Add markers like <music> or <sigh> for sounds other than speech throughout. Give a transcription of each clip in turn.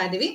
ಇದೀವಿ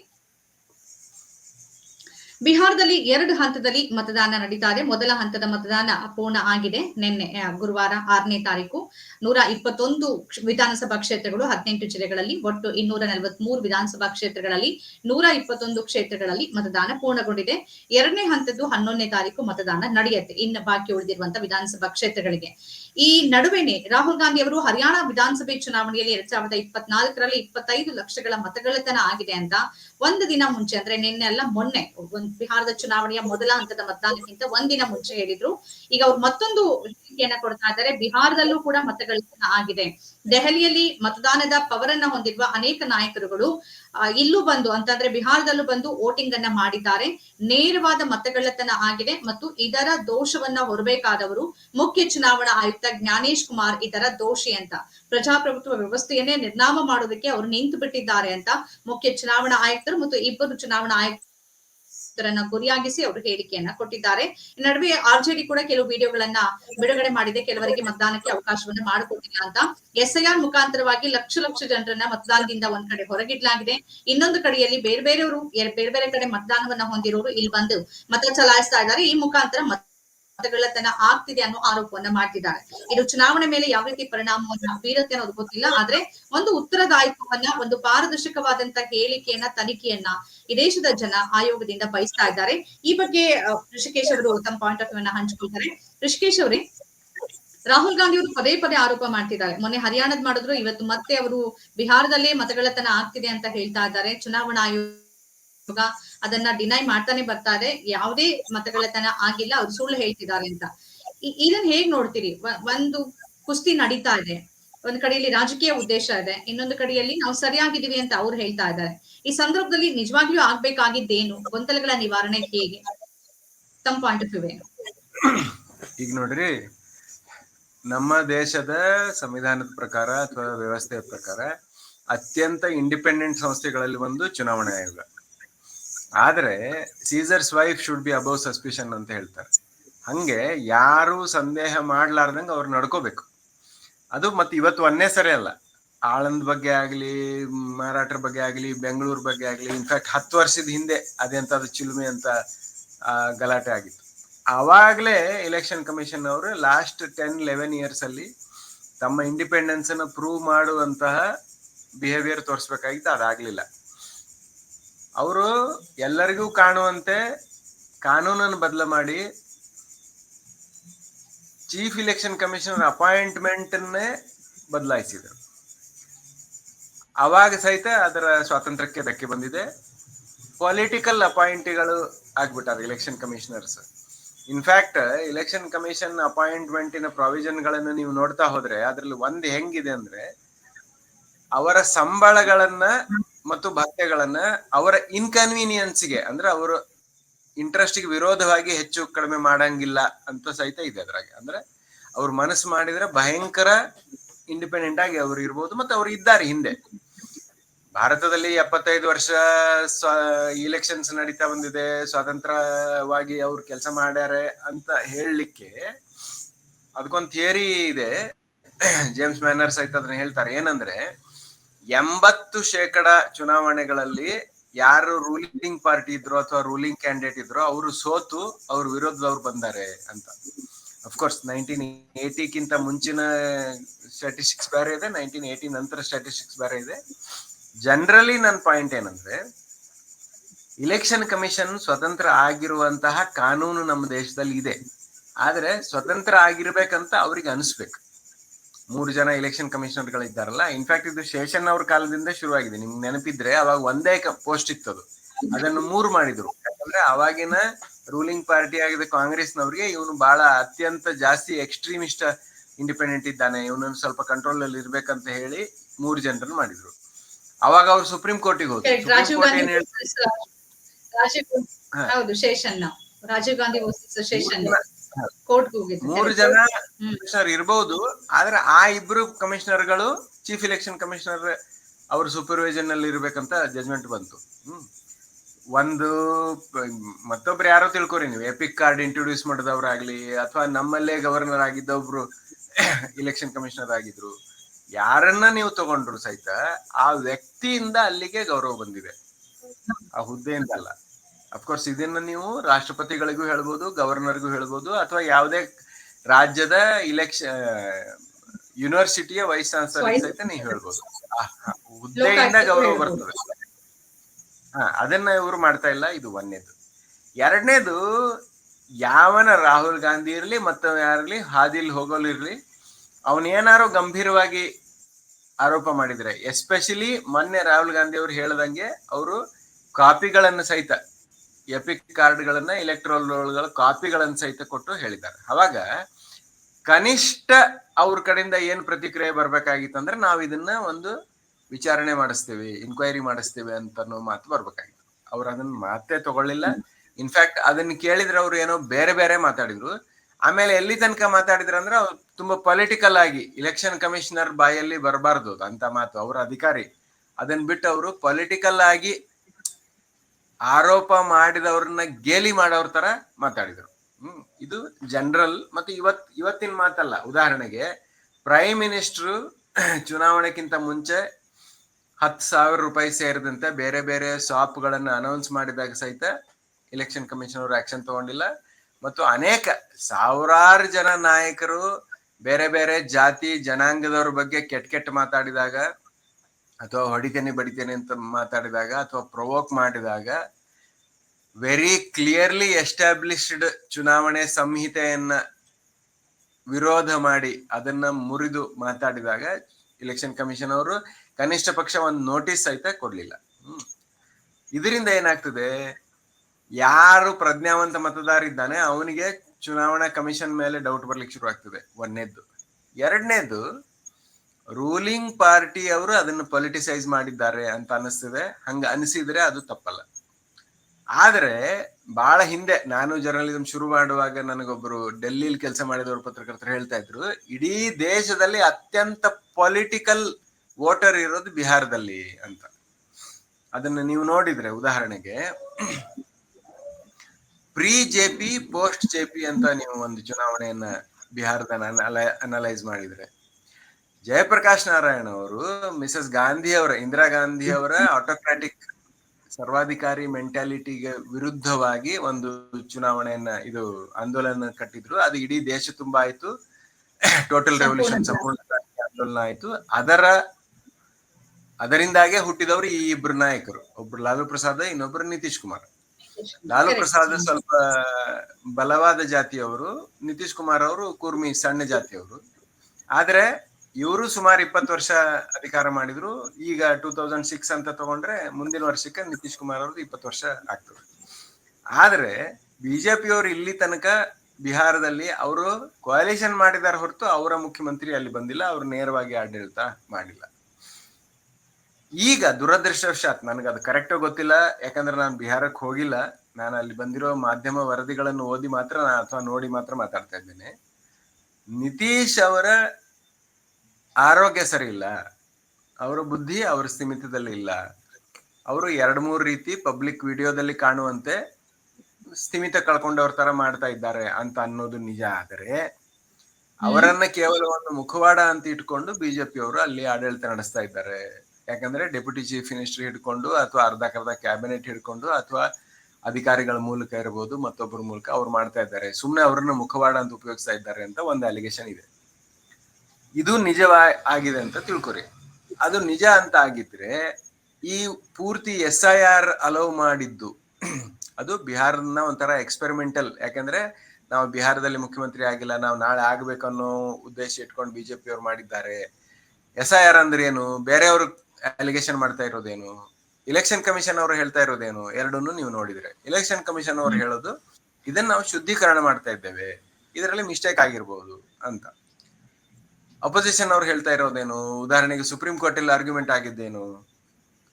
ಬಿಹಾರದಲ್ಲಿ ಎರಡು ಹಂತದಲ್ಲಿ ಮತದಾನ ನಡೀತಾ ಇದೆ. ಮೊದಲ ಹಂತದ ಮತದಾನ ಪೂರ್ಣ ಆಗಿದೆ. ನಿನ್ನೆ ಗುರುವಾರ ಆರನೇ ತಾರೀಕು ನೂರ ಇಪ್ಪತ್ತೊಂದು ವಿಧಾನಸಭಾ ಕ್ಷೇತ್ರಗಳು, ಹದಿನೆಂಟು ಜಿಲ್ಲೆಗಳಲ್ಲಿ ಒಟ್ಟು ಇನ್ನೂರ ನಲವತ್ಮೂರು ವಿಧಾನಸಭಾ ಕ್ಷೇತ್ರಗಳಲ್ಲಿ ನೂರ ಇಪ್ಪತ್ತೊಂದು ಕ್ಷೇತ್ರಗಳಲ್ಲಿ ಮತದಾನ ಪೂರ್ಣಗೊಂಡಿದೆ. ಎರಡನೇ ಹಂತದ್ದು ಹನ್ನೊಂದನೇ ತಾರೀಕು ಮತದಾನ ನಡೆಯುತ್ತೆ. ಇನ್ನು ಬಾಕಿ ಉಳಿದಿರುವಂತಹ ವಿಧಾನಸಭಾ ಕ್ಷೇತ್ರಗಳಿಗೆ. ಈ ನಡುವೆನೆ ರಾಹುಲ್ ಗಾಂಧಿ ಅವರು ಹರಿಯಾಣ ವಿಧಾನಸಭೆ ಚುನಾವಣೆಯಲ್ಲಿ ಎರಡ್ ಸಾವಿರದ ಇಪ್ಪತ್ನಾಲ್ಕರಲ್ಲಿ ಇಪ್ಪತ್ತೈದು ಲಕ್ಷಗಳ ಮತಗಳತನ ಆಗಿದೆ ಅಂತ ಒಂದು ದಿನ ಮುಂಚೆ, ಅಂದ್ರೆ ನಿನ್ನೆ ಅಲ್ಲ ಮೊನ್ನೆ, ಒಂದ್ ಬಿಹಾರದ ಚುನಾವಣೆಯ ಮೊದಲ ಹಂತದ ಮತದಾನಕ್ಕಿಂತ ಒಂದಿನ ಮುಂಚೆ ಹೇಳಿದ್ರು. ಈಗ ಅವ್ರು ಮತ್ತೊಂದು ಹೇಳಿಕೆಯನ್ನ ಕೊಡ್ತಾ ಇದ್ದಾರೆ. ಬಿಹಾರದಲ್ಲೂ ಕೂಡ ಮತಗಳತನ ಆಗಿದೆ. ದೆಹಲಿಯಲ್ಲಿ ಮತದಾನದ ಪವರ್ ಅನ್ನ ಹೊಂದಿರುವ ಅನೇಕ ನಾಯಕರುಗಳು ಇಲ್ಲೂ ಬಂದು, ಅಂತಂದ್ರೆ ಬಿಹಾರದಲ್ಲೂ ಬಂದು ವೋಟಿಂಗ್ ಅನ್ನ ಮಾಡಿದ್ದಾರೆ. ನೇರವಾದ ಮತಗಳತನ ಆಗಿದೆ ಮತ್ತು ಇದರ ದೋಷವನ್ನ ಹೊರಬೇಕಾದವರು ಮುಖ್ಯ ಚುನಾವಣಾ ಆಯುಕ್ತ ಜ್ಞಾನೇಶ್ ಕುಮಾರ್ ಇದರ ದೋಷಿ ಅಂತ. ಪ್ರಜಾಪ್ರಭುತ್ವ ವ್ಯವಸ್ಥೆಯನ್ನೇ ನಿರ್ನಾಮ ಮಾಡೋದಕ್ಕೆ ಅವರು ನಿಂತು ಬಿಟ್ಟಿದ್ದಾರೆ ಅಂತ ಮುಖ್ಯ ಚುನಾವಣಾ ಆಯುಕ್ತರು ಮತ್ತು ಇಬ್ಬರು ಚುನಾವಣಾ ಆಯುಕ್ತರನ್ನ ಗುರಿಯಾಗಿಸಿ ಅವರು ಹೇಳಿಕೆಯನ್ನ ಕೊಟ್ಟಿದ್ದಾರೆ. ನಡುವೆ ಆರ್ಜೆಡಿ ಕೂಡ ಕೆಲವು ವಿಡಿಯೋಗಳನ್ನ ಬಿಡುಗಡೆ ಮಾಡಿದೆ. ಕೆಲವರಿಗೆ ಮತದಾನಕ್ಕೆ ಅವಕಾಶವನ್ನ ಮಾಡಿಕೊಟ್ಟಿಲ್ಲ ಅಂತ. ಎಸ್ಐಆರ್ ಮುಖಾಂತರವಾಗಿ ಲಕ್ಷ ಲಕ್ಷ ಜನರನ್ನ ಮತದಾನದಿಂದ ಒಂದ್ ಕಡೆ ಹೊರಗಿಡ್ಲಾಗಿದೆ. ಇನ್ನೊಂದು ಕಡೆಯಲ್ಲಿ ಬೇರೆ ಬೇರೆಯವರು, ಬೇರೆ ಬೇರೆ ಕಡೆ ಮತದಾನವನ್ನ ಹೊಂದಿರೋರು ಇಲ್ಲಿ ಬಂದು ಮತ ಚಲಾಯಿಸ್ತಾ ಇದ್ದಾರೆ. ಈ ಮುಖಾಂತರ ಮತ ಮತಗಳತನ ಆಗ್ತಿದೆ ಅನ್ನೋ ಆರೋಪವನ್ನ ಮಾಡ್ತಿದ್ದಾರೆ. ಇದು ಚುನಾವಣೆ ಮೇಲೆ ಯಾವ ರೀತಿ ಪರಿಣಾಮವನ್ನ ಬೀರುತ್ತೆ ಅನ್ನೋದು ಗೊತ್ತಿಲ್ಲ. ಆದ್ರೆ ಒಂದು ಉತ್ತರದಾಯಿತ್ವವನ್ನ, ಒಂದು ಪಾರದರ್ಶಕವಾದಂತ ಹೇಳಿಕೆಯನ್ನ, ತನಿಖೆಯನ್ನ ಈ ದೇಶದ ಜನ ಆಯೋಗದಿಂದ ಬಯಸ್ತಾ ಇದ್ದಾರೆ. ಈ ಬಗ್ಗೆ ಋಷಿಕೇಶ್ ಅವರು ತಮ್ಮ ಪಾಯಿಂಟ್ ಆಫ್ ವ್ಯೂ ಅನ್ನ ಹಂಚ್ಕೊಳ್ತಾರೆ. ಋಷಿಕೇಶ್ ಅವರೇ, ರಾಹುಲ್ ಗಾಂಧಿ ಅವರು ಪದೇ ಪದೇ ಆರೋಪ ಮಾಡ್ತಿದ್ದಾರೆ. ಮೊನ್ನೆ ಹರಿಯಾಣದ್ ಮಾಡಿದ್ರು, ಇವತ್ತು ಮತ್ತೆ ಅವರು ಬಿಹಾರದಲ್ಲೇ ಮತಗಳತನ ಆಗ್ತಿದೆ ಅಂತ ಹೇಳ್ತಾ ಇದ್ದಾರೆ. ಚುನಾವಣಾ ಆಯೋಗ ಅದನ್ನ ಡಿನೈ ಮಾಡ್ತಾನೆ ಬರ್ತಾರೆ. ಯಾವುದೇ ಮತಗಳತನ ಆಗಿಲ್ಲ, ಅವ್ರು ಸುಳ್ಳು ಹೇಳ್ತಿದ್ದಾರೆ ಅಂತ. ಇದನ್ನ ಹೇಗ್ ನೋಡ್ತೀರಿ? ಒಂದು ಕುಸ್ತಿ ನಡೀತಾ ಇದೆ. ಒಂದ್ ಕಡೆಯಲ್ಲಿ ರಾಜಕೀಯ ಉದ್ದೇಶ ಇದೆ, ಇನ್ನೊಂದು ಕಡೆಯಲ್ಲಿ ನಾವು ಸರಿಯಾಗಿದ್ದೀವಿ ಅಂತ ಅವ್ರು ಹೇಳ್ತಾ ಇದ್ದಾರೆ. ಈ ಸಂದರ್ಭದಲ್ಲಿ ನಿಜವಾಗ್ಲೂ ಆಗ್ಬೇಕಾಗಿದ್ದೇನು? ಗೊಂದಲಗಳ ನಿವಾರಣೆ ಹೇಗೆ? ತಮ್ಮ ಪಾಯಿಂಟ್ ಆಫ್ ವ್ಯೂ ಈಗ ನೋಡ್ರಿ, ನಮ್ಮ ದೇಶದ ಸಂವಿಧಾನದ ಪ್ರಕಾರ ಅಥವಾ ವ್ಯವಸ್ಥೆಯ ಪ್ರಕಾರ ಅತ್ಯಂತ ಇಂಡಿಪೆಂಡೆಂಟ್ ಸಂಸ್ಥೆಗಳಲ್ಲಿ ಒಂದು ಚುನಾವಣಾ ಆಯೋಗ. ಆದ್ರೆ Caesar's wife should be above suspicion ಅಂತ ಹೇಳ್ತಾರೆ. ಹಂಗೆ ಯಾರು ಸಂದೇಹ ಮಾಡ್ಲಾರ್ದಂಗ ಅವ್ರು ನಡ್ಕೋಬೇಕು. ಅದು ಮತ್ತೆ ಇವತ್ತು ಒಂದೇ ಸರಿ ಅಲ್ಲ. ಆಳಂದ್ ಬಗ್ಗೆ ಆಗ್ಲಿ, ಮಾರಾಟರ ಬಗ್ಗೆ ಆಗ್ಲಿ, ಬೆಂಗಳೂರು ಬಗ್ಗೆ ಆಗ್ಲಿ ಇನ್ಫ್ಯಾಕ್ಟ್ ಹತ್ತು ವರ್ಷದ ಹಿಂದೆ ಅದೆಂತದ್ದು ಚಿಲುಮೆ ಅಂತ ಗಲಾಟೆ ಆಗಿತ್ತು. ಆವಾಗಲೇ ಎಲೆಕ್ಷನ್ ಕಮಿಷನ್ ಅವರು ಲಾಸ್ಟ್ ಟೆನ್ ಲೆವೆನ್ ಇಯರ್ಸ್ ಅಲ್ಲಿ ತಮ್ಮ ಇಂಡಿಪೆಂಡೆನ್ಸ್ ಅನ್ನು ಪ್ರೂವ್ ಮಾಡುವಂತಹ ಬಿಹೇವಿಯರ್ ತೋರಿಸ್ಬೇಕಾಗಿತ್ತು, ಅದಾಗ್ಲಿಲ್ಲ. ಅವರು ಎಲ್ಲರಿಗೂ ಕಾಣುವಂತೆ ಕಾನೂನನ್ನು ಬದಲು ಮಾಡಿ ಚೀಫ್ ಇಲೆಕ್ಷನ್ ಕಮಿಷನರ್ ಅಪಾಯಿಂಟ್ಮೆಂಟ್ ಅನ್ನೇ ಬದಲಾಯಿಸಿದರು. ಅವಾಗ ಸಹಿತ ಅದರ ಸ್ವಾತಂತ್ರ್ಯಕ್ಕೆ ಧಕ್ಕೆ ಬಂದಿದೆ. ಪೊಲಿಟಿಕಲ್ ಅಪಾಯಿಂಟಿಗಳು ಆಗ್ಬಿಟ್ಟಾರೆ election commissioners in fact election commission ಅಪಾಯಿಂಟ್ಮೆಂಟಿನ ಪ್ರಾವಿಷನ್ಗಳನ್ನು ನೀವು ನೋಡ್ತಾ ಹೋದ್ರೆ ಅದ್ರಲ್ಲಿ ಒಂದು ಹೆಂಗಿದೆ ಅಂದ್ರೆ ಅವರ ಸಂಬಳಗಳನ್ನ ಮತ್ತು ಭಾಷೆಗಳನ್ನ ಅವರ ಇನ್ಕನ್ವೀನಿಯನ್ಸ್ಗೆ ಅಂದ್ರೆ ಅವರ ಇಂಟ್ರೆಸ್ಟ್ಗೆ ವಿರೋಧವಾಗಿ ಹೆಚ್ಚು ಕಡಿಮೆ ಮಾಡಂಗಿಲ್ಲ ಅಂತ ಸಹಿತ ಇದೆ ಅದ್ರಾಗೆ. ಅಂದ್ರೆ ಅವ್ರ ಮನಸ್ಸು ಮಾಡಿದ್ರೆ ಭಯಂಕರ ಇಂಡಿಪೆಂಡೆಂಟ್ ಆಗಿ ಅವ್ರು ಇರ್ಬೋದು ಮತ್ತೆ ಅವ್ರು ಇದ್ದಾರೆ ಹಿಂದೆ. ಭಾರತದಲ್ಲಿ ಎಪ್ಪತ್ತೈದು ವರ್ಷ ಇಲೆಕ್ಷನ್ಸ್ ನಡೀತಾ ಬಂದಿದೆ, ಸ್ವತಂತ್ರವಾಗಿ ಅವ್ರು ಕೆಲಸ ಮಾಡ್ಯಾರೆ ಅಂತ ಹೇಳಲಿಕ್ಕೆ ಅದಕ್ಕೊಂದು ಥಿಯರಿ ಇದೆ. <coughs> ಜೇಮ್ಸ್ ಮ್ಯಾನರ್ ಸಹಿತ ಅದನ್ನ ಹೇಳ್ತಾರೆ. ಏನಂದ್ರೆ ಎಂಬತ್ತು ಶೇಕಡ ಚುನಾವಣೆಗಳಲ್ಲಿ ಯಾರು ರೂಲಿಂಗ್ ಪಾರ್ಟಿ ಇದ್ರು ಅಥವಾ ರೂಲಿಂಗ್ ಕ್ಯಾಂಡಿಡೇಟ್ ಇದ್ರು ಅವರು ಸೋತು, ಅವ್ರ ವಿರೋಧದವ್ರು ಬಂದಾರೆ ಅಂತ. ಅಫ್ಕೋರ್ಸ್ ನೈನ್ಟೀನ್ ಏಟಿಕ್ಕಿಂತ ಮುಂಚಿನ ಸ್ಟ್ಯಾಟಿಸ್ಟಿಕ್ಸ್ ಬೇರೆ ಇದೆ ನೈನ್ಟೀನ್ ಏಟಿ ನಂತರ ಸ್ಟ್ಯಾಟಿಸ್ಟಿಕ್ಸ್ ಬೇರೆ ಇದೆ. ಜನರಲಿ ನನ್ನ ಪಾಯಿಂಟ್ ಏನಂದ್ರೆ ಇಲೆಕ್ಷನ್ ಕಮಿಷನ್ ಸ್ವತಂತ್ರ ಆಗಿರುವಂತಹ ಕಾನೂನು ನಮ್ಮ ದೇಶದಲ್ಲಿ ಇದೆ. ಆದ್ರೆ ಸ್ವತಂತ್ರ ಆಗಿರ್ಬೇಕಂತ ಅವ್ರಿಗೆ ಅನಿಸ್ಬೇಕು. ಮೂರು ಜನ ಎಲೆಕ್ಷನ್ ಕಮಿಷನರ್ ಇದ್ದಾರಲ್ಲ ಇನ್ಫ್ಯಾಕ್ಟ್ ಇದು ಶೇಷನ್ ಅವ್ರ ಕಾಲದಿಂದ ಶುರುವಾಗಿದೆ. ನಿಮ್ಗೆ ನೆನಪಿದ್ರೆ ಅವಾಗ ಒಂದೇ ಪೋಸ್ಟ್ ಅದು. ಅದನ್ನು ಮೂರು ಮಾಡಿದ್ರು. ಯಾಕಂದ್ರೆ ಅವಾಗಿನ ರೂಲಿಂಗ್ ಪಾರ್ಟಿ ಆಗಿದ ಕಾಂಗ್ರೆಸ್ನವ್ರಿಗೆ ಇವನು ಬಹಳ ಅತ್ಯಂತ ಜಾಸ್ತಿ ಎಕ್ಸ್ಟ್ರೀಮಿಸ್ಟ್ ಇಂಡಿಪೆಂಡೆಂಟ್ ಇದ್ದಾನೆ. ಇವನನ್ನು ಸ್ವಲ್ಪ ಕಂಟ್ರೋಲ್ ಅಲ್ಲಿ ಇರ್ಬೇಕಂತ ಹೇಳಿ ಮೂರು ಜನರನ್ನು ಮಾಡಿದ್ರು. ಅವಾಗ ಅವ್ರು ಸುಪ್ರೀಂ ಕೋರ್ಟಿಗೆ ಹೋದ್ರು. ರಾಜೀವ್ ಗಾಂಧಿ ಮೂರು ಜನ-. ಕಮಿಷನರ್ ಇರಬಹುದು ಆದ್ರೆ ಆ ಇಬ್ರು ಕಮಿಷನರ್ಗಳು ಚೀಫ್ ಇಲೆಕ್ಷನ್ ಕಮಿಷನರ್ ಅವ್ರ ಸೂಪರ್ವೈಸನ್ನಲ್ಲಿ ಇರ್ಬೇಕಂತ ಜಜ್ಮೆಂಟ್ ಬಂತು. ಹ್ಮ್. ಒಂದು ಮತ್ತೊಬ್ರು ಯಾರೋ ತಿಳ್ಕೊರಿ ನೀವು. ಎಪಿಕ್ ಕಾರ್ಡ್ ಇಂಟ್ರೊಡ್ಯೂಸ್ ಮಾಡಿದವ್ರಾಗ್ಲಿ ಅಥವಾ ನಮ್ಮಲ್ಲೇ ಗವರ್ನರ್ ಆಗಿದ್ದ ಒಬ್ರು ಇಲೆಕ್ಷನ್ ಕಮಿಷನರ್ ಆಗಿದ್ರು. ಯಾರನ್ನ ನೀವು ತಗೊಂಡ್ರು ಸಹಿತ ಆ ವ್ಯಕ್ತಿಯಿಂದ ಅಲ್ಲಿಗೆ ಗೌರವ ಬಂದಿದೆ. ಆ ಹುದ್ದೆಯಿಂದ ಅಲ್ಲ. ಅಫ್ಕೋರ್ಸ್ ಇದನ್ನ ನೀವು ರಾಷ್ಟ್ರಪತಿಗಳಿಗೂ ಹೇಳ್ಬೋದು ಗವರ್ನರ್ಗೂ ಹೇಳ್ಬೋದು ಅಥವಾ ಯಾವುದೇ ರಾಜ್ಯದ ಇಲೆಕ್ಷನ್ ಯೂನಿವರ್ಸಿಟಿಯ ವೈಸ್ ಚಾನ್ಸಲರ್ ಸಹಿತ ನೀವು ಹೇಳ್ಬೋದು. ಹುದ್ದೆಯಿಂದ ಗೌರವ. ಬರ್ತದೆ. ಹಾ ಅದನ್ನ ಇವರು ಮಾಡ್ತಾ ಇಲ್ಲ ಇದು ಒಂದನೇದು ಎರಡನೇದು ಯಾವನ ರಾಹುಲ್ ಗಾಂಧಿ ಇರ್ಲಿ ಮತ್ತು ಯಾರಲಿ ಹಾದಿಲ್ ಹೋಗೋಲ್ ಇರ್ಲಿ ಅವನೇನಾರು ಗಂಭೀರವಾಗಿ ಆರೋಪ ಮಾಡಿದ್ರೆ ಎಸ್ಪೆಷಲಿ ಮೊನ್ನೆ ರಾಹುಲ್ ಗಾಂಧಿ ಅವರು ಹೇಳ್ದಂಗೆ ಅವರು ಕಾಪಿಗಳನ್ನು ಸಹಿತ ಎಪಿಕ್ ಕಾರ್ಡ್ಗಳನ್ನ ಇಲೆಕ್ಟ್ರೋಲ್ ರೋಲ್ಗಳ ಕಾಪಿಗಳನ್ನು ಸಹಿತ ಕೊಟ್ಟು ಹೇಳಿದ್ದಾರೆ. ಅವಾಗ ಕನಿಷ್ಠ ಅವ್ರ ಕಡೆಯಿಂದ ಏನ್ ಪ್ರತಿಕ್ರಿಯೆ ಬರ್ಬೇಕಾಗಿತ್ತಂದ್ರೆ ನಾವು ಇದನ್ನ ಒಂದು ವಿಚಾರಣೆ ಮಾಡಿಸ್ತೇವೆ ಇನ್ಕ್ವೈರಿ ಮಾಡಿಸ್ತೇವೆ ಅಂತ ಅನ್ನೋ ಮಾತು ಬರ್ಬೇಕಾಗಿತ್ತು. ಅವ್ರು ಅದನ್ನ ಮಾತೇ ತಗೊಳ್ಳಿಲ್ಲ. ಇನ್ಫ್ಯಾಕ್ಟ್ ಅದನ್ನ ಕೇಳಿದ್ರೆ ಅವ್ರು ಏನೋ ಬೇರೆ ಬೇರೆ ಮಾತಾಡಿದ್ರು. ಆಮೇಲೆ ಎಲ್ಲಿ ತನಕ ಮಾತಾಡಿದ್ರು ಅಂದ್ರೆ ಅವ್ರು ತುಂಬಾ ಪೊಲಿಟಿಕಲ್ ಆಗಿ ಇಲೆಕ್ಷನ್ ಕಮಿಷನರ್ ಬಾಯಲ್ಲಿ ಬರಬಾರ್ದು ಅಂತ ಮಾತು ಅವ್ರ ಅಧಿಕಾರಿ. ಅದನ್ನ ಬಿಟ್ಟು ಅವರು ಪೊಲಿಟಿಕಲ್ ಆಗಿ ಆರೋಪ ಮಾಡಿದವ್ರನ್ನ ಗೇಲಿ ಮಾಡೋರ್ ತರ ಮಾತಾಡಿದ್ರು. ಹ್ಮ್, ಇದು ಜನರಲ್ ಮತ್ತೆ ಇವತ್, ಇವತ್ತಿನ ಮಾತಲ್ಲ. ಉದಾಹರಣೆಗೆ, ಪ್ರೈಮ್ ಮಿನಿಸ್ಟ್ರು ಚುನಾವಣೆಗಿಂತ ಮುಂಚೆ ಹತ್ತು ಸಾವಿರ ರೂಪಾಯಿ ಸೇರಿದಂತೆ ಬೇರೆ ಬೇರೆ ಶಾಪ್ಗಳನ್ನು ಅನೌನ್ಸ್ ಮಾಡಿದಾಗ ಸಹಿತ ಎಲೆಕ್ಷನ್ ಕಮಿಷನ್ ಅವರು ಆಕ್ಷನ್ ತಗೊಂಡಿಲ್ಲ. ಮತ್ತು ಅನೇಕ ಸಾವಿರಾರು ಜನ ನಾಯಕರು ಬೇರೆ ಬೇರೆ ಜಾತಿ, ಜನಾಂಗದವ್ರ ಬಗ್ಗೆ ಕೆಟ್ಟ ಕೆಟ್ಟ ಮಾತಾಡಿದಾಗ ಅಥವಾ ಹೊಡಿತೇನೆ, ಬಡಿತೇನೆ ಅಂತ ಮಾತಾಡಿದಾಗ ಅಥವಾ ಪ್ರೊವೋಕ್ ಮಾಡಿದಾಗ ವೆರಿ ಕ್ಲಿಯರ್ಲಿ ಎಸ್ಟಾಬ್ಲಿಶ್ಡ್ ಚುನಾವಣೆ ಸಂಹಿತೆಯನ್ನ ವಿರೋಧ ಮಾಡಿ ಅದನ್ನ ಮುರಿದು ಮಾತಾಡಿದಾಗ ಇಲೆಕ್ಷನ್ ಕಮಿಷನ್ ಅವರು ಕನಿಷ್ಠ ಪಕ್ಷ ಒಂದು ನೋಟಿಸ್ ಸಹಿತ ಕೊಡ್ಲಿಲ್ಲ. ಇದರಿಂದ ಏನಾಗ್ತದೆ? ಯಾರು ಪ್ರಜ್ಞಾವಂತ ಮತದಾರ ಇದ್ದಾನೆ, ಅವನಿಗೆ ಚುನಾವಣಾ ಕಮಿಷನ್ ಮೇಲೆ ಡೌಟ್ ಬರ್ಲಿಕ್ಕೆ ಶುರು ಆಗ್ತದೆ ಒಂದನೇದ್ದು. ಎರಡನೇದು ರೂಲಿಂಗ್ ಪಾರ್ಟಿ ಅವರು ಅದನ್ನು ಪೊಲಿಟಿಸೈಸ್ ಮಾಡಿದ್ದಾರೆ ಅಂತ ಅನಿಸ್ತದೆ ಹಂಗ ಅನಿಸಿದ್ರೆ ಅದು ತಪ್ಪಲ್ಲ. ಆದರೆ ಬಹಳ ಹಿಂದೆ ನಾನು ಜರ್ನಲಿಸಂ ಶುರು ಮಾಡುವಾಗ ನನಗೊಬ್ಬರು ಡೆಲ್ಲಿಲಿ ಕೆಲಸ ಮಾಡಿದವರು ಪತ್ರಕರ್ತರು ಹೇಳ್ತಾ ಇದ್ರು, ಇಡೀ ದೇಶದಲ್ಲಿ ಅತ್ಯಂತ ಪೊಲಿಟಿಕಲ್ ವೋಟರ್ ಇರೋದು ಬಿಹಾರದಲ್ಲಿ ಅಂತ. ಅದನ್ನ ನೀವು ನೋಡಿದ್ರೆ ಉದಾಹರಣೆಗೆ pre J P post J P ಅಂತ ನೀವು ಒಂದು ಚುನಾವಣೆಯನ್ನ ಬಿಹಾರದ ಅನಲೈಸ್ ಮಾಡಿದ್ರೆ ಜಯಪ್ರಕಾಶ್ ನಾರಾಯಣ ಅವರು ಮಿಸಸ್ ಗಾಂಧಿ ಅವರ ಇಂದಿರಾ ಗಾಂಧಿ ಅವರ ಆಟೋಕ್ರಾಟಿಕ್ ಸರ್ವಾಧಿಕಾರಿ ಮೆಂಟಾಲಿಟಿಗೆ ವಿರುದ್ಧವಾಗಿ ಒಂದು ಚುನಾವಣೆಯನ್ನ ಇದು ಆಂದೋಲನ ಕಟ್ಟಿದ್ರು. ಅದು ಇಡೀ ದೇಶ ತುಂಬಾ ಆಯ್ತು. ಟೋಟಲ್ ರೆವಲ್ಯೂಷನ್ ಸಂಪೂರ್ಣ ಆಂದೋಲನ ಆಯ್ತು. ಅದರ ಅದರಿಂದಾಗೆ ಹುಟ್ಟಿದವರು ಈ ಇಬ್ರು ನಾಯಕರು. ಒಬ್ರು ಲಾಲು ಪ್ರಸಾದ್ ಇನ್ನೊಬ್ರು ನಿತೀಶ್ ಕುಮಾರ್. ಲಾಲು. ಪ್ರಸಾದ್ ಸ್ವಲ್ಪ ಬಲವಾದ ಜಾತಿಯವರು ನಿತೀಶ್ ಕುಮಾರ್ ಅವರು ಕುರ್ಮಿ ಸಣ್ಣ ಜಾತಿಯವರು. ಆದ್ರೆ ಇವರು ಸುಮಾರು ಇಪ್ಪತ್ತು ವರ್ಷ ಅಧಿಕಾರ ಮಾಡಿದ್ರು. ಈಗ ಟೂ ತೌಸಂಡ್ ಸಿಕ್ಸ್ ಅಂತ ತಗೊಂಡ್ರೆ ಮುಂದಿನ ವರ್ಷಕ್ಕೆ ನಿತೀಶ್ ಕುಮಾರ್ ಅವ್ರದ್ದು ಇಪ್ಪತ್ತು ವರ್ಷ ಆಗ್ತದೆ. ಆದ್ರೆ ಬಿಜೆಪಿಯವರು ಇಲ್ಲಿ ತನಕ ಬಿಹಾರದಲ್ಲಿ ಅವರು ಕೋalition ಮಾಡಿದಾರ ಹೊರತು ಅವರ ಮುಖ್ಯಮಂತ್ರಿ ಅಲ್ಲಿ ಬಂದಿಲ್ಲ, ಅವರು ನೇರವಾಗಿ ಆಡಳಿತ ಮಾಡಿಲ್ಲ. ಈಗ ದುರದೃಷ್ಟವಶಾತ್ ನನಗೆ ಅದು ಕರೆಕ್ಟ್ ಗೊತ್ತಿಲ್ಲ, ಯಾಕಂದ್ರೆ ನಾನು ಬಿಹಾರಕ್ಕೆ ಹೋಗಿಲ್ಲ. ನಾನು ಅಲ್ಲಿ ಬಂದಿರೋ ಮಾಧ್ಯಮ ವರದಿಗಳನ್ನು ಓದಿ ಮಾತ್ರ ನಾನು ಅಥವಾ ನೋಡಿ ಮಾತ್ರ ಮಾತಾಡ್ತಾ ಇದ್ದೇನೆ. ನಿತೀಶ್ ಅವರ ಆರೋಗ್ಯ ಸರಿ ಇಲ್ಲ ಅವರ ಬುದ್ಧಿ ಅವರ ಸ್ಥಿಮಿತದಲ್ಲಿ ಇಲ್ಲ ಅವರು ಎರಡ್ ಮೂರು ರೀತಿ ಪಬ್ಲಿಕ್ ವಿಡಿಯೋದಲ್ಲಿ ಕಾಣುವಂತೆ ಸ್ಥಿಮಿತ ಕಳ್ಕೊಂಡವ್ರ ತರ ಮಾಡ್ತಾ ಇದ್ದಾರೆ ಅಂತ ಅನ್ನೋದು ನಿಜ. ಆದರೆ ಅವರನ್ನ ಕೇವಲ ಒಂದು ಮುಖವಾಡ ಅಂತ ಇಟ್ಕೊಂಡು ಬಿಜೆಪಿ ಅವರು ಅಲ್ಲಿ ಆಡಳಿತ ನಡೆಸ್ತಾ ಇದ್ದಾರೆ. ಯಾಕಂದ್ರೆ ಡೆಪ್ಯೂಟಿ ಚೀಫ್ ಮಿನಿಸ್ಟರ್ ಹಿಡ್ಕೊಂಡು ಅಥವಾ ಅರ್ಧಕರ್ಧ ಕ್ಯಾಬಿನೆಟ್ ಹಿಡ್ಕೊಂಡು ಅಥವಾ ಅಧಿಕಾರಿಗಳ ಮೂಲಕ ಇರಬಹುದು ಮತ್ತೊಬ್ಬರ ಮೂಲಕ ಅವ್ರು ಮಾಡ್ತಾ ಇದ್ದಾರೆ. ಸುಮ್ಮನೆ ಅವರನ್ನ ಮುಖವಾಡ ಅಂತ ಉಪಯೋಗಿಸ್ತಾ ಇದ್ದಾರೆ ಅಂತ ಒಂದು ಅಲಿಗೇಷನ್ ಇದೆ. ಇದು ನಿಜವಾ ಆಗಿದೆ ಅಂತ ತಿಳ್ಕೊರಿ. ಅದು ನಿಜ ಅಂತ ಆಗಿದ್ರೆ ಈ ಪೂರ್ತಿ ಎಸ್ ಐ ಆರ್ ಅಲೌ ಮಾಡಿದ್ದು <clears throat> ಅದು ಬಿಹಾರನ ಒಂಥರ ಎಕ್ಸ್ಪೆರಿಮೆಂಟಲ್. ಯಾಕಂದ್ರೆ ನಾವು ಬಿಹಾರದಲ್ಲಿ ಮುಖ್ಯಮಂತ್ರಿ ಆಗಿಲ್ಲ ನಾವು ನಾಳೆ ಆಗ್ಬೇಕನ್ನೋ ಉದ್ದೇಶ ಇಟ್ಕೊಂಡು ಬಿಜೆಪಿ ಅವ್ರು ಮಾಡಿದ್ದಾರೆ. ಎಸ್ ಐ ಆರ್ ಅಂದ್ರೆ ಏನು? ಬೇರೆಯವರು ಅಲಿಗೇಷನ್ ಮಾಡ್ತಾ ಇರೋದೇನು? ಇಲೆಕ್ಷನ್ ಕಮಿಷನ್ ಅವರು ಹೇಳ್ತಾ ಇರೋದೇನು? ಎರಡನ್ನೂ ನೀವು ನೋಡಿದ್ರೆ. ಇಲೆಕ್ಷನ್ ಕಮಿಷನ್ ಅವರು ಹೇಳೋದು ಇದನ್ನ ನಾವು ಶುದ್ಧೀಕರಣ ಮಾಡ್ತಾ ಇದ್ದೇವೆ. ಇದರಲ್ಲಿ ಮಿಸ್ಟೇಕ್ ಆಗಿರ್ಬೋದು ಅಂತ. ಅಪೋಸಿಷನ್ ಅವ್ರು ಹೇಳ್ತಾ ಇರೋದೇನು? ಉದಾಹರಣೆಗೆ ಸುಪ್ರೀಂ ಕೋರ್ಟ್ ಅಲ್ಲಿ ಆರ್ಗ್ಯುಮೆಂಟ್ ಆಗಿದ್ದೇನು?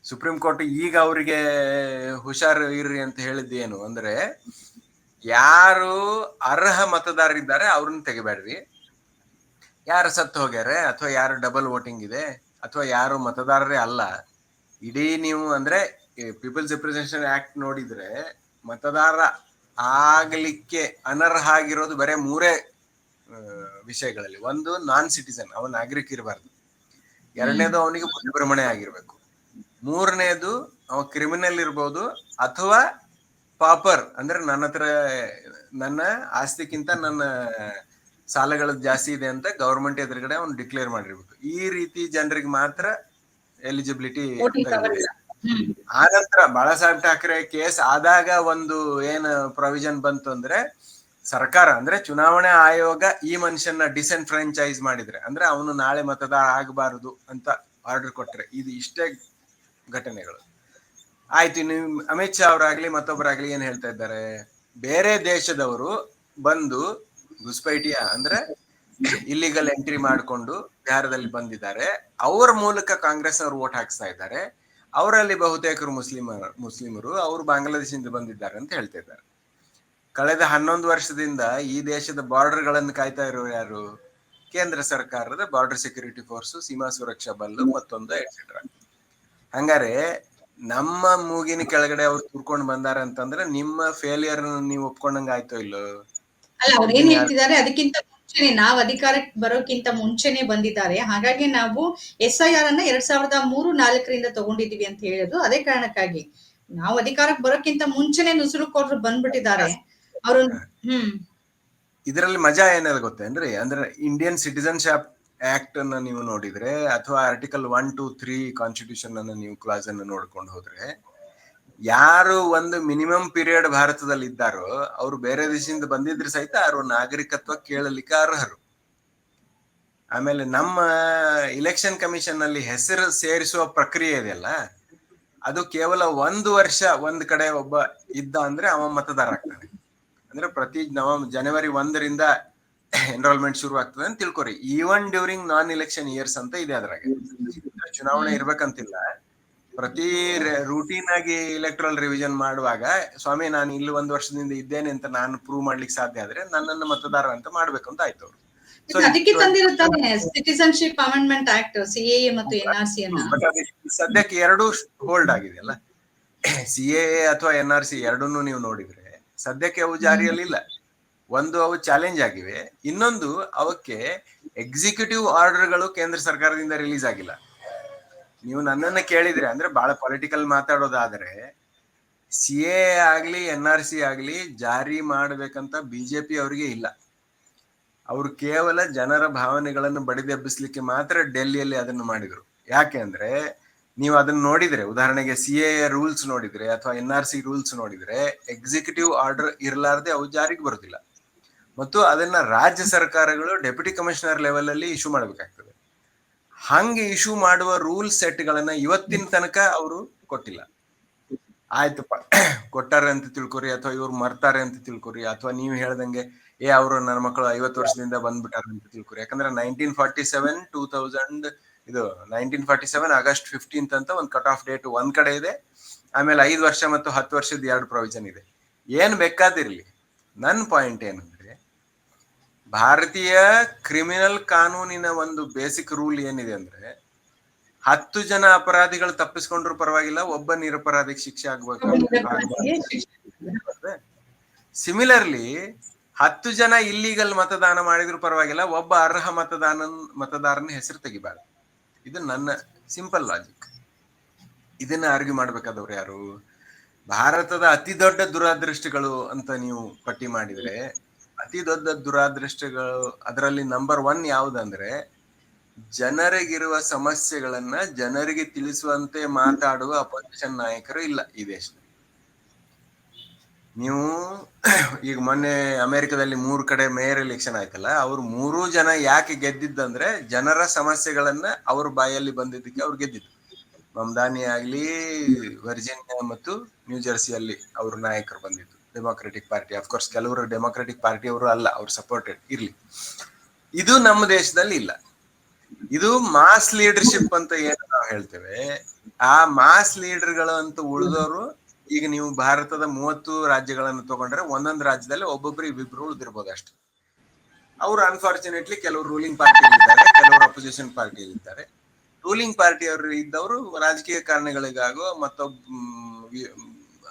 ಸುಪ್ರೀಂ ಕೋರ್ಟ್ ಈಗ ಅವರಿಗೆ ಹುಷಾರ್ ಇರ್ರಿ ಅಂತ ಹೇಳಿದ್ದೇನು? ಅಂದ್ರೆ ಯಾರು ಅರ್ಹ ಮತದಾರರಿದ್ದಾರೆ ಅವ್ರನ್ನ ತೆಗಿಬೇಡ್ರಿ. ಯಾರು ಸತ್ತು ಹೋಗ್ಯಾರೆ, ಅಥವಾ ಯಾರು ಡಬಲ್ ವೋಟಿಂಗ್ ಇದೆ, ಅಥವಾ ಯಾರು ಮತದಾರರೇ ಅಲ್ಲ, ಇಡೀ ನೀವು ಅಂದ್ರೆ ಪೀಪಲ್ಸ್ ರಿಪ್ರೆಸೆಂಟೇಷನ್ ಆಕ್ಟ್ ನೋಡಿದ್ರೆ ಮತದಾರ ಆಗಲಿಕ್ಕೆ ಅನರ್ಹ ಆಗಿರೋದು ಬರೇ ಮೂರೇ ವಿಷಯಗಳಲ್ಲಿ. ಒಂದು ನಾನ್ ಸಿಟಿಸನ್ ಅವನ ನಾಗರಿಕ ಇರಬಾರ್ದು. ಎರಡನೇದು ಅವನಿಗೆ ಬುದ್ಧಿಭ್ರಮಣೆ ಆಗಿರ್ಬೇಕು. ಮೂರನೇದು ಅವ ಕ್ರಿಮಿನಲ್ ಇರ್ಬೋದು ಅಥವಾ ಪಾಪರ್ ಅಂದ್ರೆ ನನ್ನ ಹತ್ರ ನನ್ನ ಆಸ್ತಿಕ್ಕಿಂತ ನನ್ನ ಸಾಲಗಳು ಜಾಸ್ತಿ ಇದೆ ಅಂತ ಗವರ್ಮೆಂಟ್ ಎದುರುಗಡೆ ಅವ್ನು ಡಿಕ್ಲೇರ್ ಮಾಡಿರ್ಬೇಕು. ಈ ರೀತಿ ಜನರಿಗೆ ಮಾತ್ರ ಎಲಿಜಿಬಿಲಿಟಿ ಆ ನಂತರ ಬಾಳಾ ಸಾಹೇಬ್ ಠಾಕ್ರೆ ಕೇಸ್ ಆದಾಗ ಒಂದು ಏನ್ ಪ್ರೊವಿಷನ್ ಬಂತು ಅಂದ್ರೆ ಸರ್ಕಾರ ಅಂದ್ರೆ ಚುನಾವಣಾ ಆಯೋಗ ಈ ಮನುಷ್ಯನ ಡಿಸೆನ್ಫ್ರಾಂಚೈಸ್ ಮಾಡಿದ್ರೆ, ಅಂದ್ರೆ ಅವನು ನಾಳೆ ಮತದಾರ ಆಗಬಾರದು ಅಂತ ಆರ್ಡರ್ ಕೊಟ್ರೆ, ಇದು ಇಷ್ಟೇ ಘಟನೆಗಳು. ಆಯ್ತು ನೀವು ಅಮಿತ್ ಶಾ ಅವರಾಗ್ಲಿ, ಮತ್ತೊಬ್ಬರಾಗ್ಲಿ ಏನ್ ಹೇಳ್ತಾ ಇದ್ದಾರೆ? ಬೇರೆ ದೇಶದವರು ಬಂದು ಗುಸ್ಪೈಟಿಯಾ ಅಂದ್ರೆ ಇಲ್ಲಿಗಲ್ ಎಂಟ್ರಿ ಮಾಡಿಕೊಂಡು ಬಿಹಾರದಲ್ಲಿ ಬಂದಿದ್ದಾರೆ. ಅವರ ಮೂಲಕ ಕಾಂಗ್ರೆಸ್ ಅವರು ವೋಟ್ ಹಾಕ್ಸ್ತಾ ಇದ್ದಾರೆ. ಅವರಲ್ಲಿ ಬಹುತೇಕರು ಮುಸ್ಲಿಮ, ಮುಸ್ಲಿಮರು, ಅವರು ಬಾಂಗ್ಲಾದೇಶದಿಂದ ಬಂದಿದ್ದಾರೆ ಅಂತ ಹೇಳ್ತಾ ಇದ್ದಾರೆ. ಕಳೆದ ಹನ್ನೊಂದು ವರ್ಷದಿಂದ ಈ ದೇಶದ ಬಾರ್ಡರ್ಗಳನ್ನು ಕಾಯ್ತಾ ಇರೋ ಯಾರು? ಕೇಂದ್ರ ಸರ್ಕಾರದ border security force Seema Suraksha Bal ಮತ್ತೊಂದು ಎಕ್ಸೆಟ್ರಾ ಹಂಗಾರೆ ನಮ್ಮ ಮೂಗಿನ ಕೆಳಗಡೆ ಅವ್ರು ತುರ್ಕೊಂಡು ಬಂದಾರ ಅಂತಂದ್ರೆ ನಿಮ್ಮ ಫೇಲಿಯರ್ ನೀವು ಒಪ್ಕೊಂಡಂಗ ಆಯ್ತೋ ಇಲ್ಲೋ? ಅಲ್ಲ ಅವ್ರು ಏನ್ ಹೇಳ್ತಿದ್ದಾರೆ? ಅದಕ್ಕಿಂತ ಮುಂಚೆನೆ ನಾವ್ ಅಧಿಕಾರಕ್ಕೆ ಬರೋಕ್ಕಿಂತ ಮುಂಚೆನೆ ಬಂದಿದ್ದಾರೆ. ಹಾಗಾಗಿ ನಾವು ಎಸ್ ಐ ಆರ್ ಅನ್ನ ಎರಡ್ ಸಾವಿರದ ಮೂರು ನಾಲ್ಕರಿಂದ ತಗೊಂಡಿದೀವಿ ಅಂತ ಹೇಳೋದು ಅದೇ ಕಾರಣಕ್ಕಾಗಿ ನಾವು ಅಧಿಕಾರಕ್ಕೆ ಬರೋಕ್ಕಿಂತ ಮುಂಚೆನೆ ನುಸುರುಕೋರ್ರು ಬಂದ್ಬಿಟ್ಟಿದ್ದಾರೆ. ಇದರಲ್ಲಿ ಮಜಾ ಏನದ ಗೊತ್ತೇನ್ರಿ ಅಂದ್ರೆ ಇಂಡಿಯನ್ ಸಿಟಿಸನ್ಶಿಪ್ ಆಕ್ಟ್ ಅನ್ನ ನೀವು ನೋಡಿದ್ರೆ, ಅಥವಾ article one two three constitution ಅನ್ನ ನೀವು ಕ್ಲಾಸ್ ಅನ್ನು ನೋಡ್ಕೊಂಡು ಹೋದ್ರೆ, ಯಾರು ಒಂದು ಮಿನಿಮಮ್ ಪೀರಿಯಡ್ ಭಾರತದಲ್ಲಿ ಇದ್ದಾರೋ, ಅವ್ರು ಬೇರೆ ದೇಶದಿಂದ ಬಂದಿದ್ರೆ ಸಹಿತ ಅವರು ನಾಗರಿಕತ್ವ ಕೇಳಲಿಕ್ಕೆ ಅರ್ಹರು. ಆಮೇಲೆ ನಮ್ಮ ಇಲೆಕ್ಷನ್ ಕಮಿಷನ್ನಲ್ಲಿ ಹೆಸರು ಸೇರಿಸುವ ಪ್ರಕ್ರಿಯೆ ಇದೆಯಲ್ಲ ಅದು ಕೇವಲ ಒಂದು ವರ್ಷ ಒಂದ್ ಕಡೆ ಒಬ್ಬ ಇದ್ದ ಅಂದ್ರೆ ಅವ ಮತದಾರ ಆಗ್ತಾನೆ. ಅಂದ್ರೆ ಪ್ರತಿ ನವಂಬರ್ ಜನವರಿ ಒಂದರಿಂದ ಎನ್ರೋಲ್ಮೆಂಟ್ ಶುರು ಆಗ್ತದೆ ಅಂತ ತಿಳ್ಕೊರಿ. Even during non election years ಅಂತ ಇದೆ ಅದ್ರಾಗ. ಚುನಾವಣೆ ಇರ್ಬೇಕಂತಿಲ್ಲ. ಪ್ರತಿ ರೂಟೀನ್ ಆಗಿ ಇಲೆಕ್ಟ್ರಲ್ ರಿವಿಷನ್ ಮಾಡುವಾಗ ಸ್ವಾಮಿ ನಾನು ಇಲ್ಲಿ ಒಂದು ವರ್ಷದಿಂದ ಇದ್ದೇನೆ ಅಂತ ನಾನು ಪ್ರೂವ್ ಮಾಡ್ಲಿಕ್ಕೆ ಸಾಧ್ಯ ಆದ್ರೆ ನನ್ನನ್ನು ಮತದಾರ ಅಂತ ಮಾಡ್ಬೇಕು ಅಂತ ಆಯ್ತು ಅವರು. ಅದಕ್ಕೆ ತಂದಿರುತ್ತಾನೆ ಸಿಟಿಸನ್ಶಿಪ್ ಅಮೆಂಡ್ಮೆಂಟ್ ಆಕ್ಟ್ ಸಿಎ ಮತ್ತು ಸದ್ಯಕ್ಕೆ ಎರಡು ಹೋಲ್ಡ್ ಆಗಿದೆಯಲ್ಲ? ಸಿ ಎ ಅಥವಾ ಎನ್ ಆರ್ ಸಿ ಎರಡನ್ನೂ ನೀವು ನೋಡಿದ್ರೆ. ಸದ್ಯಕ್ಕೆ ಅವು ಜಾರಿಯಲ್ಲಿಲ್ಲ. ಒಂದು ಅವು ಚಾಲೆಂಜ್ ಆಗಿವೆ. ಇನ್ನೊಂದು ಅವಕ್ಕೆ ಎಕ್ಸಿಕ್ಯೂಟಿವ್ ಆರ್ಡರ್ಗಳು ಕೇಂದ್ರ ಸರ್ಕಾರದಿಂದ ರಿಲೀಸ್ ಆಗಿಲ್ಲ. ನೀವು ನನ್ನನ್ನ ಕೇಳಿದ್ರೆ ಅಂದ್ರೆ ಬಹಳ ಪೊಲಿಟಿಕಲ್ ಮಾತಾಡೋದಾದ್ರೆ ಸಿ ಎ ಆಗ್ಲಿ ಎನ್ ಆರ್ ಸಿ ಆಗ್ಲಿ ಜಾರಿ ಮಾಡ್ಬೇಕಂತ ಬಿಜೆಪಿ ಅವರಿಗೆ ಇಲ್ಲ. ಅವರು ಕೇವಲ ಜನರ ಭಾವನೆಗಳನ್ನು ಬಡಿದೆಬ್ಬಿಸ್ಲಿಕ್ಕೆ ಮಾತ್ರ ಡೆಲ್ಲಿಯಲ್ಲಿ ಅದನ್ನು ಮಾಡಿದ್ರು. ಯಾಕೆ ಅಂದ್ರೆ ನೀವು ಅದನ್ನ ನೋಡಿದ್ರೆ, ಉದಾಹರಣೆಗೆ ಸಿ ಎ ರೂಲ್ಸ್ ನೋಡಿದ್ರೆ ಅಥವಾ ಎನ್ ಆರ್ ಸಿ ರೂಲ್ಸ್ ನೋಡಿದ್ರೆ ಎಕ್ಸಿಕ್ಯೂಟಿವ್ ಆರ್ಡರ್ ಇರಲಾರ್ದೆ ಅವು ಜಾರಿಗೆ ಬರುದಿಲ್ಲ. ಮತ್ತು ಅದನ್ನ ರಾಜ್ಯ ಸರ್ಕಾರಗಳು ಡೆಪ್ಯೂಟಿ ಕಮಿಷನರ್ ಲೆವೆಲ್ ಅಲ್ಲಿ ಇಶ್ಯೂ ಮಾಡಬೇಕಾಗ್ತದೆ. ಹಂಗೆ ಇಶ್ಯೂ ಮಾಡುವ ರೂಲ್ ಸೆಟ್ ಗಳನ್ನ ಇವತ್ತಿನ ತನಕ ಅವರು ಕೊಟ್ಟಿಲ್ಲ. ಆಯ್ತಪ್ಪ, ಕೊಟ್ಟಾರೆ ಅಂತ ತಿಳ್ಕೊರಿ ಅಥವಾ ಇವ್ರು ಮರ್ತಾರೆ ಅಂತ ತಿಳ್ಕೊರಿ ಅಥವಾ ನೀವು ಹೇಳ್ದಂಗೆ, ಏ, ಅವರು ನನ್ನ ಮಕ್ಕಳು ಐವತ್ತು ವರ್ಷದಿಂದ ಬಂದ್ಬಿಟ್ಟಾರ ಅಂತ ತಿಳ್ಕೊರಿ. ಯಾಕಂದ್ರೆ nineteen forty seven two thousand ಇದು nineteen forty seven August fifteenth ಅಂತ ಒಂದು ಕಟ್ ಆಫ್ ಡೇಟ್ ಒಂದ್ ಕಡೆ ಇದೆ. ಆಮೇಲೆ ಐದು ವರ್ಷ ಮತ್ತು ಹತ್ತು ವರ್ಷದ ಎರಡು ಪ್ರೊವಿಷನ್ ಇದೆ. ಏನ್ ಬೇಕಾದಿರ್ಲಿ ನನ್ನ ಪಾಯಿಂಟ್ ಏನಂದ್ರೆ ಭಾರತೀಯ ಕ್ರಿಮಿನಲ್ ಕಾನೂನಿನ ಒಂದು ಬೇಸಿಕ್ ರೂಲ್ ಏನಿದೆ ಅಂದ್ರೆ ಹತ್ತು ಜನ ಅಪರಾಧಿಗಳು ತಪ್ಪಿಸ್ಕೊಂಡ್ರು ಪರವಾಗಿಲ್ಲ ಒಬ್ಬ ನಿರಪರಾಧಿಗೆ ಶಿಕ್ಷೆ ಆಗ್ಬೇಕು ಸಿಮಿಲರ್ಲಿ ಹತ್ತು ಜನ ಇಲ್ಲಿಗಲ್ ಮತದಾನ ಮಾಡಿದ್ರು ಪರವಾಗಿಲ್ಲ ಒಬ್ಬ ಅರ್ಹ ಮತದಾನ ಮತದಾರನ ಹೆಸರು ತೆಗಿಬಾರ್ದು. ಇದು ನನ್ನ ಸಿಂಪಲ್ ಲಾಜಿಕ್ ಇದನ್ನ ಆರ್ಗ್ಯೂ ಮಾಡ್ಬೇಕಾದವ್ರು ಯಾರು? ಭಾರತದ ಅತಿ ದೊಡ್ಡ ದುರಾದೃಷ್ಟಗಳು ಅಂತ ನೀವು ಪಟ್ಟಿ ಮಾಡಿದ್ರೆ, ಅತಿ ದೊಡ್ಡ ದುರಾದೃಷ್ಟಗಳು ಅದರಲ್ಲಿ ನಂಬರ್ ಒನ್ ಯಾವ್ದಂದ್ರೆ, ಜನರಿಗಿರುವ ಸಮಸ್ಯೆಗಳನ್ನ ಜನರಿಗೆ ತಿಳಿಸುವಂತೆ ಮಾತಾಡುವ ಅಪೋಸಿಷನ್ ನಾಯಕರು ಇಲ್ಲ ಈ ದೇಶದಲ್ಲಿ. ನೀವು <coughs> ಈಗ ಮೊನ್ನೆ ಅಮೆರಿಕದಲ್ಲಿ ಮೂರು ಕಡೆ ಮೇಯರ್ ಎಲೆಕ್ಷನ್ ಆಯ್ತಲ್ಲ, ಅವ್ರು ಮೂರೂ ಜನ ಯಾಕೆ ಗೆದ್ದಿದ್ದಂದ್ರೆ ಜನರ ಸಮಸ್ಯೆಗಳನ್ನ ಅವ್ರ ಬಾಯಲ್ಲಿ ಬಂದಿದ್ದಕ್ಕೆ ಅವ್ರು ಗೆದ್ದಿದ್ದು. ಮಮದಾನಿ ಆಗ್ಲಿ, ವರ್ಜಿನಿಯಾ ಮತ್ತು ನ್ಯೂ ಜೆರ್ಸಿಯಲ್ಲಿ ಅವ್ರ ನಾಯಕರು ಬಂದಿದ್ದು. ಡೆಮೋಕ್ರೆಟಿಕ್ ಪಾರ್ಟಿ ಅಫ್ಕೋರ್ಸ್ ಕೆಲವರು ಡೆಮೋಕ್ರೆಟಿಕ್ ಪಾರ್ಟಿ ಅವರು ಅಲ್ಲ, ಅವ್ರು ಸಪೋರ್ಟೆಡ್ ಇರ್ಲಿ. ಇದು ನಮ್ಮ ದೇಶದಲ್ಲಿ ಇಲ್ಲ. ಇದು ಮಾಸ್ ಲೀಡರ್ಶಿಪ್ ಅಂತ ಏನು ನಾವು ಹೇಳ್ತೇವೆ, ಆ ಮಾಸ್ ಲೀಡರ್ಗಳು ಅಂತ ಉಳಿದವರು ಈಗ ನೀವು ಭಾರತದ ಮೂವತ್ತು ರಾಜ್ಯಗಳನ್ನು ತಗೊಂಡ್ರೆ ಒಂದೊಂದು ರಾಜ್ಯದಲ್ಲಿ ಒಬ್ಬೊಬ್ರು ಇಬ್ಬಿಬ್ರು ಉಳಿದಿರ್ಬೋದು ಅಷ್ಟೇ. ಅವರು ಅನ್ಫಾರ್ಚುನೇಟ್ಲಿ ಕೆಲವರು ರೂಲಿಂಗ್ ಪಾರ್ಟಿ ಇದ್ದಾರೆ, ಕೆಲವರು ಅಪೋಸಿಷನ್ ಪಾರ್ಟಿ ಇದ್ದಾರೆ. ರೂಲಿಂಗ್ ಪಾರ್ಟಿ ಅವರು ಇದ್ದವರು ರಾಜಕೀಯ ಕಾರಣಗಳಿಗಾಗೋ ಮತ್ತೊಬ್ಬ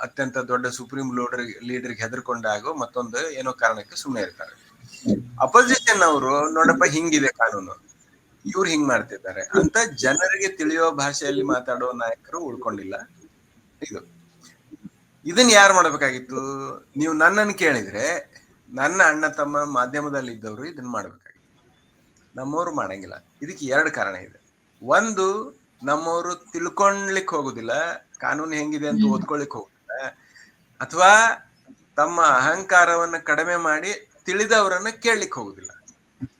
ಅತ್ಯಂತ ದೊಡ್ಡ ಸುಪ್ರೀಂ ಲೀಡರ್, ಲೀಡರ್ಗೆ ಹೆದರ್ಕೊಂಡಾಗೋ ಮತ್ತೊಂದು ಏನೋ ಕಾರಣಕ್ಕೆ ಸುಮ್ಮನೆ ಇರ್ತಾರೆ. ಅಪೋಸಿಷನ್ ಅವರು ನೋಡಪ್ಪ ಹಿಂಗಿದೆ ಕಾನೂನು. ಇವ್ರು ಹಿಂಗ್ ಮಾಡ್ತಿದ್ದಾರೆ. ಅಂತ ಜನರಿಗೆ ತಿಳಿಯೋ ಭಾಷೆಯಲ್ಲಿ ಮಾತಾಡೋ ನಾಯಕರು ಉಳ್ಕೊಂಡಿಲ್ಲ. ಇದು. ಇದನ್ನ ಯಾರು ಮಾಡಬೇಕಾಗಿತ್ತು? ನೀವು ನನ್ನನ್ನು ಕೇಳಿದ್ರೆ ನನ್ನ ಅಣ್ಣ ತಮ್ಮ ಮಾಧ್ಯಮದಲ್ಲಿ ಇದ್ದವರು ಇದನ್ನ ಮಾಡ್ಬೇಕಾಗಿತ್ತು. ನಮ್ಮವ್ರು ಮಾಡಂಗಿಲ್ಲ. ಇದಕ್ಕೆ ಎರಡು ಕಾರಣ ಇದೆ. ಒಂದು ನಮ್ಮವರು ತಿಳ್ಕೊಳ್ಲಿಕ್ಕೆ ಹೋಗುದಿಲ್ಲ. ಕಾನೂನು ಹೆಂಗಿದೆ ಅಂತ ಓದ್ಕೊಳ್ಲಿಕ್ಕೆ ಹೋಗುದಿಲ್ಲ. ಅಥವಾ ತಮ್ಮ ಅಹಂಕಾರವನ್ನ ಕಡಿಮೆ ಮಾಡಿ ತಿಳಿದವರನ್ನ ಕೇಳಲಿಕ್ಕೆ ಹೋಗುದಿಲ್ಲ.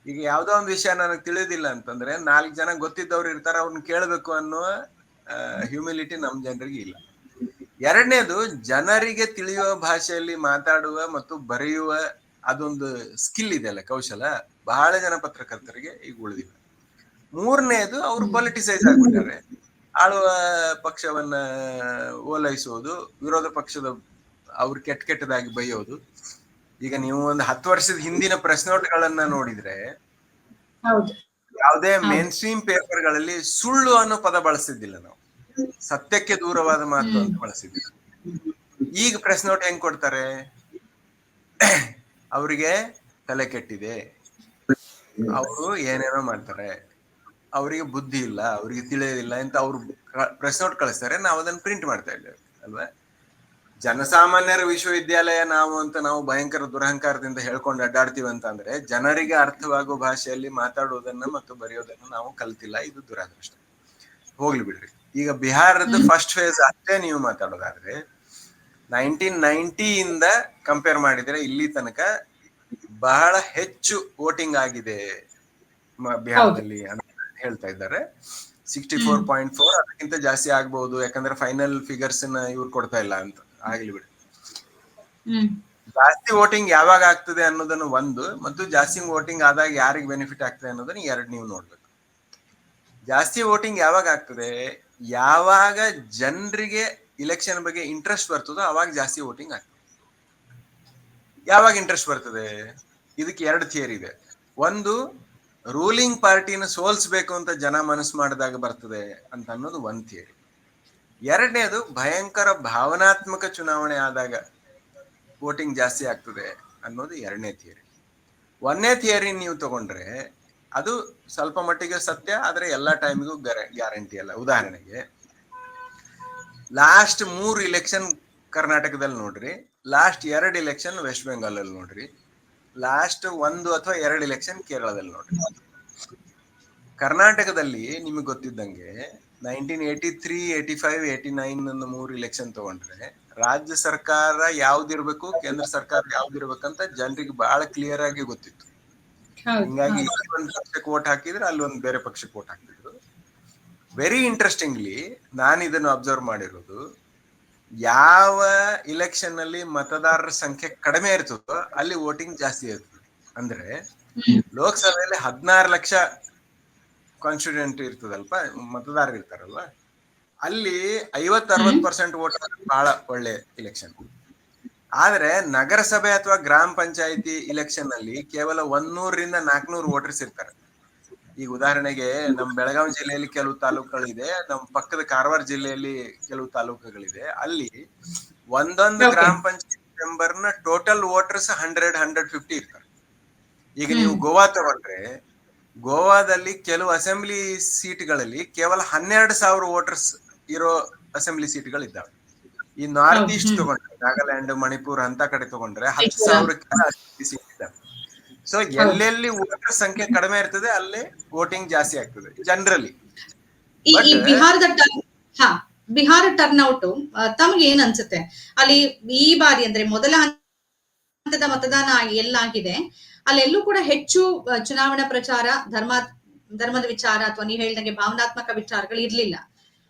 ಈಗ ಯಾವ್ದೋ ಒಂದು ವಿಷಯ ನನಗೆ ತಿಳಿದಿಲ್ಲ ಅಂತಂದ್ರೆ ನಾಲ್ಕು ಜನ ಗೊತ್ತಿದ್ದವ್ರು ಇರ್ತಾರೆ ಅವ್ರನ್ನ ಕೇಳಬೇಕು ಅನ್ನೋ ಹ್ಯೂಮಿಲಿಟಿ ನಮ್ಮ ಜನರಿಗೆ ಇಲ್ಲ. ಎರಡನೇದು ಜನರಿಗೆ ತಿಳಿಯುವ ಭಾಷೆಯಲ್ಲಿ ಮಾತಾಡುವ ಮತ್ತು ಬರೆಯುವ ಅದೊಂದು ಸ್ಕಿಲ್ ಇದೆ ಅಲ್ಲ ಕೌಶಲ. ಬಹಳ ಜನ ಪತ್ರಕರ್ತರಿಗೆ ಈಗ ಉಳಿದಿಲ್ಲ ಮೂರನೇದು ಅವರು ಪೊಲಿಟಿಸೈಸ್ ಆಗ್ಬಿಟ್ಟಾರೆ. ಆಳುವ ಪಕ್ಷವನ್ನ ಓಲೈಸೋದು ವಿರೋಧ ಪಕ್ಷದ ಅವ್ರು ಕೆಟ್ಟ ಕೆಟ್ಟದಾಗಿ ಬೈಯೋದು. ಈಗ ನೀವು ಒಂದು ಹತ್ತು ವರ್ಷದ ಹಿಂದಿನ ಪ್ರೆಸ್ ನೋಟ್ಗಳನ್ನ ನೋಡಿದ್ರೆ ಹೌದು. ಯಾವುದೇ ಮೇನ್ ಸ್ಟ್ರೀಮ್ ಪೇಪರ್ಗಳಲ್ಲಿ ಸುಳ್ಳು ಅನ್ನೋ ಪದ ಬಳಸ್ತಿದ್ದಿಲ್ಲ ನಾವು. ಸತ್ಯಕ್ಕೆ ದೂರವಾದ ಮಾತು ಅಂತ ಬಳಸಿದ್ರು ಈಗ ಪ್ರೆಸ್ ನೋಟ್ ಹೆಂಗ್ ಕೊಡ್ತಾರೆ? ಅವರಿಗೆ ತಲೆ ಕೆಟ್ಟಿದೆ. ಅವರು ಏನೇನೋ ಮಾಡ್ತಾರೆ. ಅವರಿಗೆ ಬುದ್ಧಿ ಇಲ್ಲ, ಅವರಿಗೆ ತಿಳಿಯೋದಿಲ್ಲ ಅಂತ ಅವ್ರು ಪ್ರೆಸ್ ನೋಟ್ ಕಳಿಸ್ತಾರೆ. ನಾವು ಅದನ್ನ ಪ್ರಿಂಟ್ ಮಾಡ್ತಾ ಇದ್ದೇವೆ, ಅಲ್ವಾ? ಜನಸಾಮಾನ್ಯರ ವಿಶ್ವವಿದ್ಯಾಲಯ ನಾವು ಅಂತ ನಾವು ಭಯಂಕರ ದುರಹಂಕಾರದಿಂದ ಹೇಳ್ಕೊಂಡು ಅಡ್ಡಾಡ್ತೀವಿ ಅಂತ ಅಂದ್ರೆ ಜನರಿಗೆ ಅರ್ಥವಾಗುವ ಭಾಷೆಯಲ್ಲಿ ಮಾತಾಡುವುದನ್ನ ಮತ್ತು ಬರೆಯೋದನ್ನ ನಾವು ಕಲ್ತಿಲ್ಲ. ಇದು ದುರಾದೃಷ್ಟ. ಹೋಗ್ಲಿ ಬಿಡ್ರಿ. ಈಗ ಬಿಹಾರದ ಫಸ್ಟ್ ಫೇಸ್ ಅಷ್ಟೇ ನೀವು ಮಾತಾಡೋದಾದ್ರೆ ನೈನ್ಟೀನ್ ನೈನ್ಟಿಯಿಂದ ಕಂಪೇರ್ ಮಾಡಿದ್ರೆ ಇಲ್ಲಿ ತನಕ ಬಹಳ ಹೆಚ್ಚು ವೋಟಿಂಗ್ ಆಗಿದೆ ಬಿಹಾರದಲ್ಲಿ ಅಂತ ಹೇಳ್ತಾ ಇದ್ದಾರೆ. ಸಿಕ್ಸ್ಟಿ ಫೋರ್ ಪಾಯಿಂಟ್ ಫೋರ್ ಅದಕ್ಕಿಂತ ಜಾಸ್ತಿ ಆಗ್ಬಹುದು ಯಾಕಂದ್ರೆ ಫೈನಲ್ ಫಿಗರ್ಸ್ ಇವ್ರು ಕೊಡ್ತಾ ಇಲ್ಲ ಅಂತ. ಆಗ್ಲಿ ಬಿಡಿ. ಜಾಸ್ತಿ ವೋಟಿಂಗ್ ಯಾವಾಗ ಆಗ್ತದೆ ಅನ್ನೋದನ್ನು ಒಂದು ಮತ್ತು ಜಾಸ್ತಿ ವೋಟಿಂಗ್ ಆದಾಗ ಯಾರಿಗೆ ಬೆನಿಫಿಟ್ ಆಗ್ತದೆ ಅನ್ನೋದನ್ನ ಎರಡು ನೀವು ನೋಡ್ಬೇಕು. ಜಾಸ್ತಿ ವೋಟಿಂಗ್ ಯಾವಾಗ ಆಗ್ತದೆ ಯಾವಾಗ ಜನರಿಗೆ ಇಲೆಕ್ಷನ್ ಬಗ್ಗೆ ಇಂಟ್ರೆಸ್ಟ್ ಬರ್ತದೋ ಅವಾಗ ಜಾಸ್ತಿ ವೋಟಿಂಗ್ ಆಗ್ತದೆ. ಯಾವಾಗ ಇಂಟ್ರೆಸ್ಟ್ ಬರ್ತದೆ? ಇದಕ್ಕೆ ಎರಡು ಥಿಯರಿ ಇದೆ. ಒಂದು ರೂಲಿಂಗ್ ಪಾರ್ಟಿನ ಸೋಲ್ಸ್ಬೇಕು ಅಂತ ಜನ ಮನಸ್ಸು ಮಾಡಿದಾಗ ಬರ್ತದೆ ಅಂತ ಅನ್ನೋದು ಒಂದ್ ಥಿಯರಿ ಎರಡನೇದು, ಭಯಂಕರ ಭಾವನಾತ್ಮಕ ಚುನಾವಣೆ ಆದಾಗ ವೋಟಿಂಗ್ ಜಾಸ್ತಿ ಆಗ್ತದೆ ಅನ್ನೋದು ಎರಡನೇ ಥಿಯರಿ ಒಂದನೇ ಥಿಯರಿ ನೀವು ತಗೊಂಡ್ರೆ ಅದು ಸ್ವಲ್ಪ ಮಟ್ಟಿಗೆ ಸತ್ಯ, ಆದ್ರೆ ಎಲ್ಲಾ ಟೈಮಿಗೂ ಗ್ಯಾರಂಟಿ ಅಲ್ಲ. ಉದಾಹರಣೆಗೆ ಲಾಸ್ಟ್ ಮೂರು ಇಲೆಕ್ಷನ್ ಕರ್ನಾಟಕದಲ್ಲಿ ನೋಡ್ರಿ ಲಾಸ್ಟ್ ಎರಡು ಇಲೆಕ್ಷನ್ ವೆಸ್ಟ್ ಬೆಂಗಾಲ್ ಅಲ್ಲಿ ನೋಡ್ರಿ ಲಾಸ್ಟ್ ಒಂದು ಅಥವಾ ಎರಡು ಇಲೆಕ್ಷನ್ ಕೇರಳದಲ್ಲಿ ನೋಡ್ರಿ. ಕರ್ನಾಟಕದಲ್ಲಿ ನಿಮಗೆ ಗೊತ್ತಿದ್ದಂಗೆ nineteen eighty three eighty five eighty nine ಅನ್ನು ಮೂರು ಇಲೆಕ್ಷನ್ ತಗೊಂಡ್ರೆ, ರಾಜ್ಯ ಸರ್ಕಾರ ಯಾವ್ದಿರ್ಬೇಕು, ಕೇಂದ್ರ ಸರ್ಕಾರ ಯಾವ್ದಿರ್ಬೇಕಂತ ಜನರಿಗೆ ಬಹಳ ಕ್ಲಿಯರ್ ಆಗಿ ಗೊತ್ತಿತ್ತು. ಹಿಂಗಾಗಿ ಇಲ್ಲಿ ಒಂದು ಪಕ್ಷಕ್ಕೆ ಓಟ್ ಹಾಕಿದ್ರೆ ಅಲ್ಲಿ ಒಂದು ಬೇರೆ ಪಕ್ಷಕ್ಕೆ ಓಟ್ ಹಾಕ್ತಿದ್ರು. ವೆರಿ ಇಂಟ್ರೆಸ್ಟಿಂಗ್ಲಿ ನಾನು ಇದನ್ನು ಅಬ್ಸರ್ವ್ ಮಾಡಿರೋದು ಯಾವ ಇಲೆಕ್ಷನ್ ಅಲ್ಲಿ ಮತದಾರರ ಸಂಖ್ಯೆ ಕಡಿಮೆ ಇರ್ತದೋ ಅಲ್ಲಿ ವೋಟಿಂಗ್ ಜಾಸ್ತಿ ಇರ್ತದೆ. ಅಂದ್ರೆ ಲೋಕಸಭೆಯಲ್ಲಿ ಹದಿನಾರು ಲಕ್ಷ ಕಾನ್ಸ್ಟಿಟ್ಯೂಂಟ್ ಇರ್ತದಲ್ಪ ಮತದಾರರು ಇರ್ತಾರಲ್ವ ಅಲ್ಲಿ ಐವತ್ ಅರವತ್ ಪರ್ಸೆಂಟ್ ವೋಟ್ ಬಹಳ ಒಳ್ಳೆ ಇಲೆಕ್ಷನ್ ಆದ್ರೆ ನಗರಸಭೆ ಅಥವಾ ಗ್ರಾಮ ಪಂಚಾಯತಿ ಇಲೆಕ್ಷನ್ ಅಲ್ಲಿ ಕೇವಲ ಒಂದ್ನೂರರಿಂದ ನಾಲ್ಕನೂರು ವೋಟರ್ಸ್ ಇರ್ತಾರೆ. ಈಗ ಉದಾಹರಣೆಗೆ ನಮ್ ಬೆಳಗಾವಿ ಜಿಲ್ಲೆಯಲ್ಲಿ ಕೆಲವು ತಾಲೂಕುಗಳಿದೆ ನಮ್ಮ ಪಕ್ಕದ ಕಾರವಾರ ಜಿಲ್ಲೆಯಲ್ಲಿ ಕೆಲವು ತಾಲೂಕುಗಳಿದೆ. ಅಲ್ಲಿ ಒಂದೊಂದು ಗ್ರಾಮ panchayat ಮೆಂಬರ್ನ total voters hundred hundred fifty ಇರ್ತಾರೆ. ಈಗ ನೀವು ಗೋವಾ ತಗೊಂಡ್ರೆ ಗೋವಾದಲ್ಲಿ ಕೆಲವು ಅಸೆಂಬ್ಲಿ ಸೀಟ್ಗಳಲ್ಲಿ ಕೇವಲ ಹನ್ನೆರಡು ಸಾವಿರ ವೋಟರ್ಸ್ ಇರೋ ಅಸೆಂಬ್ಲಿ ಸೀಟ್ಗಳಿದ್ದಾವೆ ಈ ನಾರ್ತ್ ಈಸ್ಟ್ ತಗೊಂಡ್ರೆ ನಾಗಾಲ್ಯಾಂಡ್ ಮಣಿಪುರ್ ಅಂತ ಕಡೆ ತಗೊಂಡ್ರೆ ಹತ್ತು. ಸಾವಿರಕ್ಕೆ ಸೊ ಎಲ್ಲೆಲ್ಲಿ ವೋಟರ್ ಸಂಖ್ಯೆ ಕಡಿಮೆ ಇರ್ತದೆ ಅಲ್ಲಿ ವೋಟಿಂಗ್ ಜಾಸ್ತಿ ಆಗ್ತದೆ ಜನರಲಿ ಬಿಹಾರದ ಬಿಹಾರ ಟರ್ನ್ಔಟ್ ತಮ್ಗೆ ಏನ್ ಅನ್ಸುತ್ತೆ? ಅಲ್ಲಿ ಈ ಬಾರಿ ಅಂದ್ರೆ ಮೊದಲ ಹಂತದ ಮತದಾನ ಎಲ್ಲಾಗಿದೆ ಅಲ್ಲೆಲ್ಲೂ ಕೂಡ ಹೆಚ್ಚು ಚುನಾವಣಾ ಪ್ರಚಾರ ಧರ್ಮ ಧರ್ಮದ ವಿಚಾರ ಅಥವಾ ನೀವು ಹೇಳ್ದಂಗೆ ಭಾವನಾತ್ಮಕ ವಿಚಾರಗಳು ಇರ್ಲಿಲ್ಲ.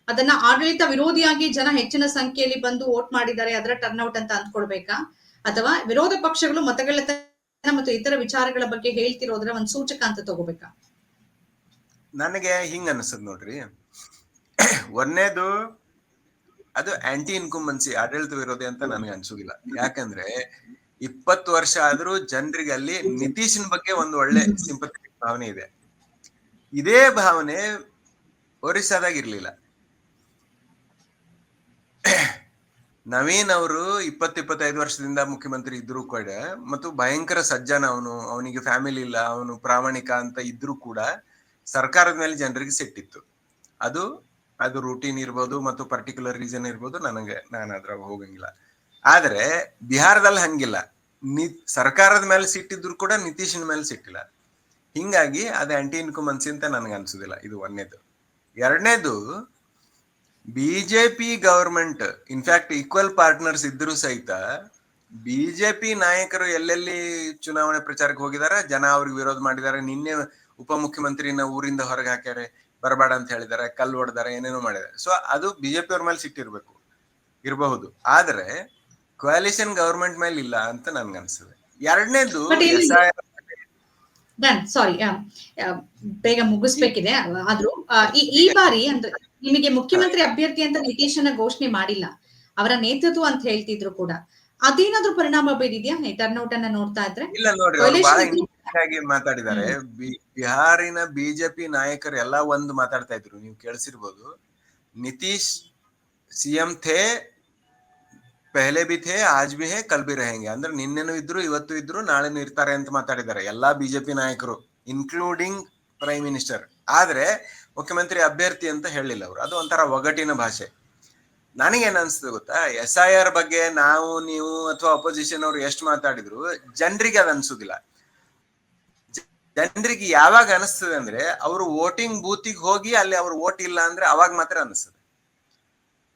ಅದನ್ನ ಆಡಳಿತ ವಿರೋಧಿಯಾಗಿ ಜನ ಹೆಚ್ಚಿನ ಸಂಖ್ಯೆಯಲ್ಲಿ ಬಂದು ವೋಟ್ ಮಾಡಿದ್ದಾರೆ, ಅದರ ಟರ್ನ್ಔಟ್ ಅಂತ ಅಂದ್ಕೊಳ್ಬೇಕಾ? ಅಥವಾ ವಿರೋಧ ಪಕ್ಷಗಳು ಮತಗಳತ ಮತ್ತು ಇತರ ವಿಚಾರಗಳ ಬಗ್ಗೆ ಹೇಳ್ತಿರೋದ್ರ ಒಂದು ಸೂಚಕ ಅಂತ ತಗೋಬೇಕಾ? ನನಗೆ ಹಿಂಗ ಅನ್ಸದ್ ನೋಡ್ರಿ. ಒಂದನೇದು ಅದು ಆಂಟಿ ಇನ್ಕುಂಬನ್ಸಿ ಆಡಳಿತ ವಿರೋಧಿ ಅಂತ ನನಗೆ ಅನ್ಸೋದಿಲ್ಲ. ಯಾಕಂದ್ರೆ ಇಪ್ಪತ್ತು ವರ್ಷ ಆದ್ರೂ ಜನರಿಗೆ ಅಲ್ಲಿ ನಿತೀಶನ್ ಬಗ್ಗೆ ಒಂದು ಒಳ್ಳೆ ಸಿಂಪತಿ ಭಾವನೆ ಇದೆ. ಇದೇ ಭಾವನೆ ಒರಿಸ್ಸಾದಾಗ ಇರ್ಲಿಲ್ಲ. ನವೀನ್ ಅವರು ಇಪ್ಪತ್ ಇಪ್ಪತ್ತೈದು ವರ್ಷದಿಂದ ಮುಖ್ಯಮಂತ್ರಿ ಇದ್ರು ಕೂಡ, ಮತ್ತು ಭಯಂಕರ ಸಜ್ಜನ ಅವನು, ಅವನಿಗೆ ಫ್ಯಾಮಿಲಿ ಇಲ್ಲ, ಅವನು ಪ್ರಾಮಾಣಿಕ ಅಂತ ಇದ್ರೂ ಕೂಡ ಸರ್ಕಾರದ ಮೇಲೆ ಜನರಿಗೆ ಸಿಟ್ಟಿತ್ತು. ಅದು ಅದು ರೂಟೀನ್ ಇರ್ಬೋದು ಮತ್ತು ಪರ್ಟಿಕ್ಯುಲರ್ ರೀಸನ್ ಇರ್ಬೋದು ನನಗೆ ನಾನು ಅದ್ರಾಗ ಹೋಗಂಗಿಲ್ಲ. ಆದ್ರೆ ಬಿಹಾರದಲ್ಲಿ ಹಂಗಿಲ್ಲ. ನಿ, ಸರ್ಕಾರದ ಮೇಲೆ ಸಿಟ್ಟಿದ್ರು ಕೂಡ ನಿತೀಶನ್ ಮೇಲೆ ಸಿಟ್ಟಿಲ್ಲ. ಹಿಂಗಾಗಿ ಅದು ಆಂಟಿ ಇನ್ಕುಮನ್ಸಿ ಅಂತ ನನಗೆ ಅನ್ಸುದಿಲ್ಲ, ಇದು ಒಂದನೇದು. ಎರಡನೇದು BJP government in fact equal partners ಇದ್ರು ಸಹಿತ ಬಿಜೆಪಿ ನಾಯಕರು ಎಲ್ಲೆಲ್ಲಿ ಚುನಾವಣೆ ಪ್ರಚಾರಕ್ಕೆ ಹೋಗಿದಾರ? ಜನ ಅವ್ರಿಗೆ ವಿರೋಧ ಮಾಡಿದ್ದಾರೆ ನಿನ್ನೆ ಉಪಮುಖ್ಯಮಂತ್ರಿನ ಊರಿಂದ ಹೊರಗೆ ಹಾಕ್ಯಾರೆ. ಬರಬೇಡ ಅಂತ ಹೇಳಿದಾರೆ. ಕಲ್ಲು ಹೊಡೆದಾರೆ. ಏನೇನೋ ಮಾಡಿದ್ದಾರೆ ಸೊ ಅದು ಬಿಜೆಪಿ ಅವ್ರ ಮೇಲೆ ಸಿಟ್ಟಿರ್ಬೇಕು. ಇರಬಹುದು. ಆದ್ರೆ ಕ್ವಾಲಿಷನ್ ಗವರ್ಮೆಂಟ್ ಮೇಲೆ ಇಲ್ಲ ಅಂತ ನನ್ಗೆ ಅನ್ಸುತ್ತೆ ಎರಡನೇದು ಡನ್ ಸಾರಿ ಬೇಗ ಮುಗಿಸ್ಬೇಕಿದೆ. ಆದ್ರೂ ಈ ಬಾರಿ ಅಂದ್ರೆ ನಿಮಗೆ ಮುಖ್ಯಮಂತ್ರಿ ಅಭ್ಯರ್ಥಿ ಅಂತ ನಿತೀಶನ ಘೋಷಣೆ ಮಾಡಿಲ್ಲ. ಅವರ ನೇತೃತ್ವ ಅಂತ ಹೇಳ್ತಿದ್ರು ಕೂಡ. ಅದೇನಾದ್ರೂ ಪರಿಣಾಮ ಬೀರಿದ್ಯಾ? ಟರ್ನ್ಔಟ್ ಅನ್ನ ನೋಡ್ತಾ ಇದ್ರೆ? ಇಲ್ಲ ನೋಡ್ರಿ ಮಾತಾಡಿದ್ದಾರೆ. ಬಿಹಾರಿನ ಬಿಜೆಪಿ ನಾಯಕರು ಎಲ್ಲ ಒಂದು ಮಾತಾಡ್ತಾ ಇದ್ರು. ನೀವು ಕೇಳಿಸಿರ್ಬೋದು. ನಿತೀಶ್ ಸಿಎಂ ಥೇ ಪೆಹಲೆ ಬಿ ಥೇ, ಆಜ್ ಬಿ ಹೇ, ಕಲ್ ಬಿ ರೆಹಂಗೆ. ಅಂದ್ರೆ ನಿನ್ನೆನೂ ಇದ್ರು, ಇವತ್ತು ಇದ್ರು, ನಾಳೆನೂ ಇರ್ತಾರೆ ಅಂತ ಮಾತಾಡಿದ್ದಾರೆ. ಎಲ್ಲಾ ಬಿಜೆಪಿ ನಾಯಕರು ಇನ್ಕ್ಲೂಡಿಂಗ್ ಪ್ರೈಮ್ ಮಿನಿಸ್ಟರ್ ಆದ್ರೆ, ಮುಖ್ಯಮಂತ್ರಿ ಅಭ್ಯರ್ಥಿ ಅಂತ ಹೇಳಿಲ್ಲ ಅವರು. ಅದು ಒಂಥರ ಒಗಟಿನ ಭಾಷೆ. ನನಗೇನು ಅನ್ಸ್ತದೆ ಗೊತ್ತಾ? ಎಸ್ ಐ ಆರ್ ಬಗ್ಗೆ ನಾವು, ನೀವು ಅಥವಾ ಅಪೋಸಿಷನ್ ಅವರು ಎಷ್ಟು ಮಾತಾಡಿದ್ರು, ಜನರಿಗೆ ಅದು ಅನ್ಸುದಿಲ್ಲ. ಜನರಿಗೆ ಯಾವಾಗ ಅನಿಸ್ತದೆ ಅಂದ್ರೆ, ಅವರು ವೋಟಿಂಗ್ ಬೂತಿಗೆ ಹೋಗಿ ಅಲ್ಲಿ ಅವ್ರು ವೋಟ್ ಇಲ್ಲ ಅಂದ್ರೆ ಅವಾಗ ಮಾತ್ರ ಅನಿಸ್ತದೆ.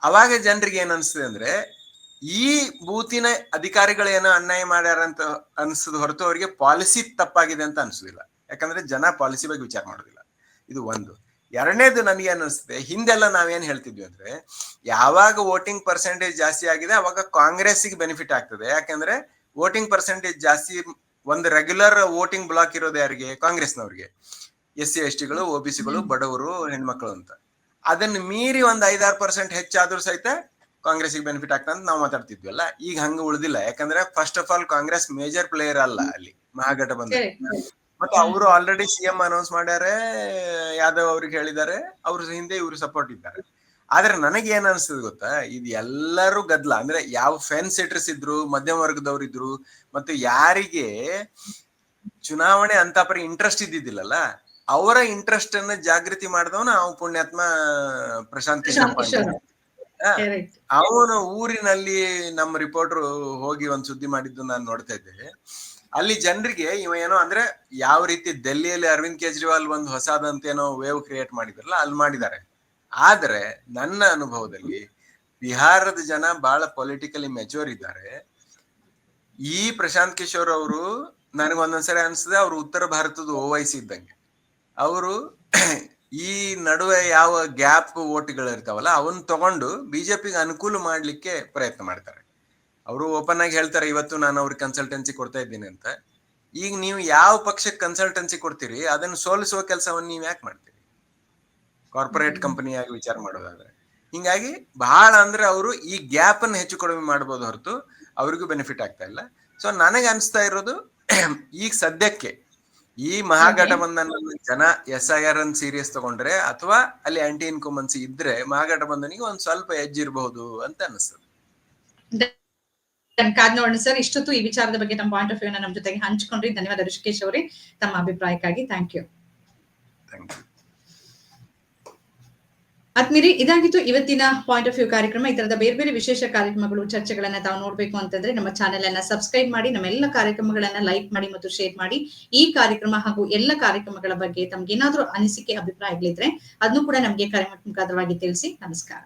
ಅವಾಗ ಜನರಿಗೆ ಏನ್ ಅನಿಸ್ತದೆ ಅಂದ್ರೆ ಈ ಬೂತಿನ ಅಧಿಕಾರಿಗಳು ಏನೋ ಅನ್ಯಾಯ ಮಾಡ್ಯಾರ ಅಂತ ಅನ್ಸದ ಹೊರತು ಅವರಿಗೆ ಪಾಲಿಸಿ ತಪ್ಪಾಗಿದೆ ಅಂತ ಅನ್ಸುದಿಲ್ಲ. ಯಾಕಂದ್ರೆ ಜನ ಪಾಲಿಸಿ ಬಗ್ಗೆ ವಿಚಾರ ಮಾಡೋದಿಲ್ಲ. ಇದು ಒಂದು. ಎರಡನೇದು ನನಗೆ ಅನಿಸ್ತದೆ ಹಿಂದೆಲ್ಲ ನಾವೇನ್ ಹೇಳ್ತಿದ್ವಿ ಅಂದ್ರೆ, ಯಾವಾಗ ವೋಟಿಂಗ್ ಪರ್ಸೆಂಟೇಜ್ ಜಾಸ್ತಿ ಆಗಿದೆ, ಅವಾಗ ಕಾಂಗ್ರೆಸ್ಸಿಗೆ ಬೆನಿಫಿಟ್ ಆಗ್ತದೆ. ಯಾಕಂದ್ರೆ ವೋಟಿಂಗ್ ಪರ್ಸೆಂಟೇಜ್ ಜಾಸ್ತಿ, ಒಂದು ರೆಗ್ಯುಲರ್ ವೋಟಿಂಗ್ ಬ್ಲಾಕ್ ಇರೋದು ಯಾರಿಗೆ? ಕಾಂಗ್ರೆಸ್ನವ್ರಿಗೆ. ಎಸ್ ಸಿ ಎಸ್ ಟಿಗಳು ಒ ಬಿ ಸಿಗಳು, ಬಡವರು, ಹೆಣ್ಮಕ್ಳು ಅಂತ. ಅದನ್ನ ಮೀರಿ ಒಂದ್ ಐದಾರು ಪರ್ಸೆಂಟ್ ಹೆಚ್ಚಾದ್ರೂ ಸಹಿತ ಕಾಂಗ್ರೆಸ್ಗೆ ಬೆನಿಫಿಟ್ ಆಗ್ತದೆ ಅಂತ ನಾವು ಮಾತಾಡ್ತಿದ್ವಲ್ಲ ಈಗ ಹಂಗ ಉಳಿದಿಲ್ಲ. ಯಾಕಂದ್ರೆ first of all Congress major player ಅಲ್ಲ ಅಲ್ಲಿ ಮಹಾಗಠಬಂಧನ್. ಮತ್ತೆ ಅವರು ಆಲ್ರೆಡಿ ಸಿಎಂ ಅನೌನ್ಸ್ ಮಾಡ್ಯಾರೆ ಯಾದವ್ ಅವ್ರಿಗೆ ಹೇಳಿದ್ದಾರೆ ಅವ್ರ ಹಿಂದೆ ಇವ್ರು ಸಪೋರ್ಟ್ ಇದ್ದಾರೆ. ಆದ್ರೆ ನನಗೆ ಏನ್ ಅನ್ಸ್ತದೆ ಗೊತ್ತಾ? ಇದು ಎಲ್ಲರೂ ಗದ್ಲ. ಅಂದ್ರೆ ಯಾವ ಫೆನ್ ಸೆಟರ್ಸ್ ಇದ್ರು ಮಧ್ಯಮ ವರ್ಗದವ್ರು ಇದ್ರು ಮತ್ತು ಯಾರಿಗೆ ಚುನಾವಣೆ ಅಂತ ಪರಿ ಇಂಟ್ರೆಸ್ಟ್ ಇದ್ದಿದ್ದಿಲ್ಲಲ್ಲ ಅವರ ಇಂಟ್ರೆಸ್ಟ್ ಅನ್ನ ಜಾಗೃತಿ ಮಾಡಿದವನ ಅವ್ ಪುಣ್ಯಾತ್ಮ ಪ್ರಶಾಂತ್ ಕಿಶೋರ್. ಅವನು ಊರಿನಲ್ಲಿ ನಮ್ಮ ರಿಪೋರ್ಟರ್ ಹೋಗಿ ಒಂದ್ ಸುದ್ದಿ ಮಾಡಿದ್ದು ನಾನು ನೋಡ್ತಾ ಇದ್ದೆ. ಅಲ್ಲಿ ಜನರಿಗೆ ಇವ ಏನೋ ಅಂದ್ರೆ ಯಾವ ರೀತಿ ದೆಲ್ಲಿಯಲ್ಲಿ ಅರವಿಂದ್ ಕೇಜ್ರಿವಾಲ್ ಒಂದು ಹೊಸದಂತೇನೋ ವೇವ್ ಕ್ರಿಯೇಟ್ ಮಾಡಿದ್ರಲ್ಲ ಅಲ್ಲಿ ಮಾಡಿದ್ದಾರೆ. ಆದ್ರೆ ನನ್ನ ಅನುಭವದಲ್ಲಿ ಬಿಹಾರದ ಜನ ಬಹಳ ಪೊಲಿಟಿಕಲಿ ಮೆಚೂರ್ ಇದ್ದಾರೆ. ಈ ಪ್ರಶಾಂತ್ ಕಿಶೋರ್ ಅವರು ನನಗೆ ಒಂದೊಂದ್ಸರಿ ಅನ್ಸುತ್ತೆ ಅವ್ರು ಉತ್ತರ ಭಾರತದ ಓವೈಸಿ ಇದ್ದಂಗೆ. ಅವರು ಈ ನಡುವೆ ಯಾವ ಗ್ಯಾಪ್ ಓಟ್ಗಳು ಇರ್ತಾವಲ್ಲ ಅವನ್ನ ತಗೊಂಡು ಬಿಜೆಪಿಗೆ ಅನುಕೂಲ ಮಾಡ್ಲಿಕ್ಕೆ ಪ್ರಯತ್ನ ಮಾಡ್ತಾರೆ. ಅವರು ಓಪನ್ ಆಗಿ ಹೇಳ್ತಾರೆ ಇವತ್ತು ನಾನು ಅವ್ರಿಗೆ ಕನ್ಸಲ್ಟೆನ್ಸಿ ಕೊಡ್ತಾ ಇದ್ದೀನಿ ಅಂತ. ಈಗ ನೀವು ಯಾವ ಪಕ್ಷಕ್ಕೆ ಕನ್ಸಲ್ಟೆನ್ಸಿ ಕೊಡ್ತೀರಿ ಅದನ್ನ ಸೋಲಿಸುವ ಕೆಲಸವನ್ನು ನೀವು ಯಾಕೆ ಮಾಡ್ತೀರಿ? ಕಾರ್ಪೊರೇಟ್ ಕಂಪನಿಯಾಗಿ ವಿಚಾರ ಮಾಡೋದಾದ್ರೆ. ಹಿಂಗಾಗಿ ಬಹಳ ಅಂದ್ರೆ ಅವರು ಈ ಗ್ಯಾಪ್ ಅನ್ನು ಹೆಚ್ಚು ಕಡಿಮೆ ಮಾಡ್ಬೋದು ಹೊರತು ಅವ್ರಿಗೂ ಬೆನಿಫಿಟ್ ಆಗ್ತಾ ಇಲ್ಲ. ಸೊ ನನಗೆ ಅನಿಸ್ತಾ ಇರೋದು <clears throat> ಈಗ ಸದ್ಯಕ್ಕೆ ಈ ಮಹಾಗಠಬಂಧನ ಜನ S I R an serious ತಗೊಂಡ್ರೆ ಅಥವಾ ಅಲ್ಲಿ ಆಂಟಿ ಇನ್ಕುಮನ್ಸಿ ಇದ್ರೆ ಮಹಾಗಠಬಂಧನಿಗೆ ಒಂದ್ ಸ್ವಲ್ಪ ಎಜ್ಜಿರಬಹುದು ಅಂತ ಅನಿಸ್ತದೆ. ಕಾದ್ ನೋಡೋಣ ಸರ್. ಇಷ್ಟೊತ್ತು ಈ ವಿಚಾರದ ಬಗ್ಗೆ ನಮ್ಮ ಪಾಯಿಂಟ್ ಆಫ್ ವ್ಯೂ ನಮ್ಮ ಜೊತೆಗೆ ಹಂಚಿಕೊಂಡ್ರಿ ಧನ್ಯವಾದ. ಋಷಿಕೇಶ್ ಅವರೇ ತಮ್ಮ ಅಭಿಪ್ರಾಯಕ್ಕಾಗಿ ಥ್ಯಾಂಕ್ ಯು ಥ್ಯಾಂಕ್ ಯು ಆತ್ಮೀರಿ ಇದಾಗಿತ್ತು ಇವತ್ತಿನ ಪಾಯಿಂಟ್ ಆಫ್ ವ್ಯೂ ಕಾರ್ಯಕ್ರಮ. ಈ ತರದ ಬೇರೆ ಬೇರೆ ವಿಶೇಷ ಕಾರ್ಯಕ್ರಮಗಳು, ಚರ್ಚೆಗಳನ್ನ ತಾವು ನೋಡ್ಬೇಕು ಅಂತಂದ್ರೆ ನಮ್ಮ ಚಾನೆಲ್ ಅನ್ನ ಸಬ್ಸ್ಕ್ರೈಬ್ ಮಾಡಿ ನಮ್ಮೆಲ್ಲ ಕಾರ್ಯಕ್ರಮಗಳನ್ನ ಲೈಕ್ ಮಾಡಿ ಮತ್ತು ಶೇರ್ ಮಾಡಿ. ಈ ಕಾರ್ಯಕ್ರಮ ಹಾಗೂ ಎಲ್ಲ ಕಾರ್ಯಕ್ರಮಗಳ ಬಗ್ಗೆ ತಮ್ಗೆ ಏನಾದ್ರು ಅನಿಸಿಕೆ, ಅಭಿಪ್ರಾಯಗಳಿದ್ರೆ ಅದನ್ನು ಕೂಡ ನಮಗೆ ಕರೆ ಮುಖಾಂತರವಾಗಿ ತಿಳಿಸಿ. ನಮಸ್ಕಾರ.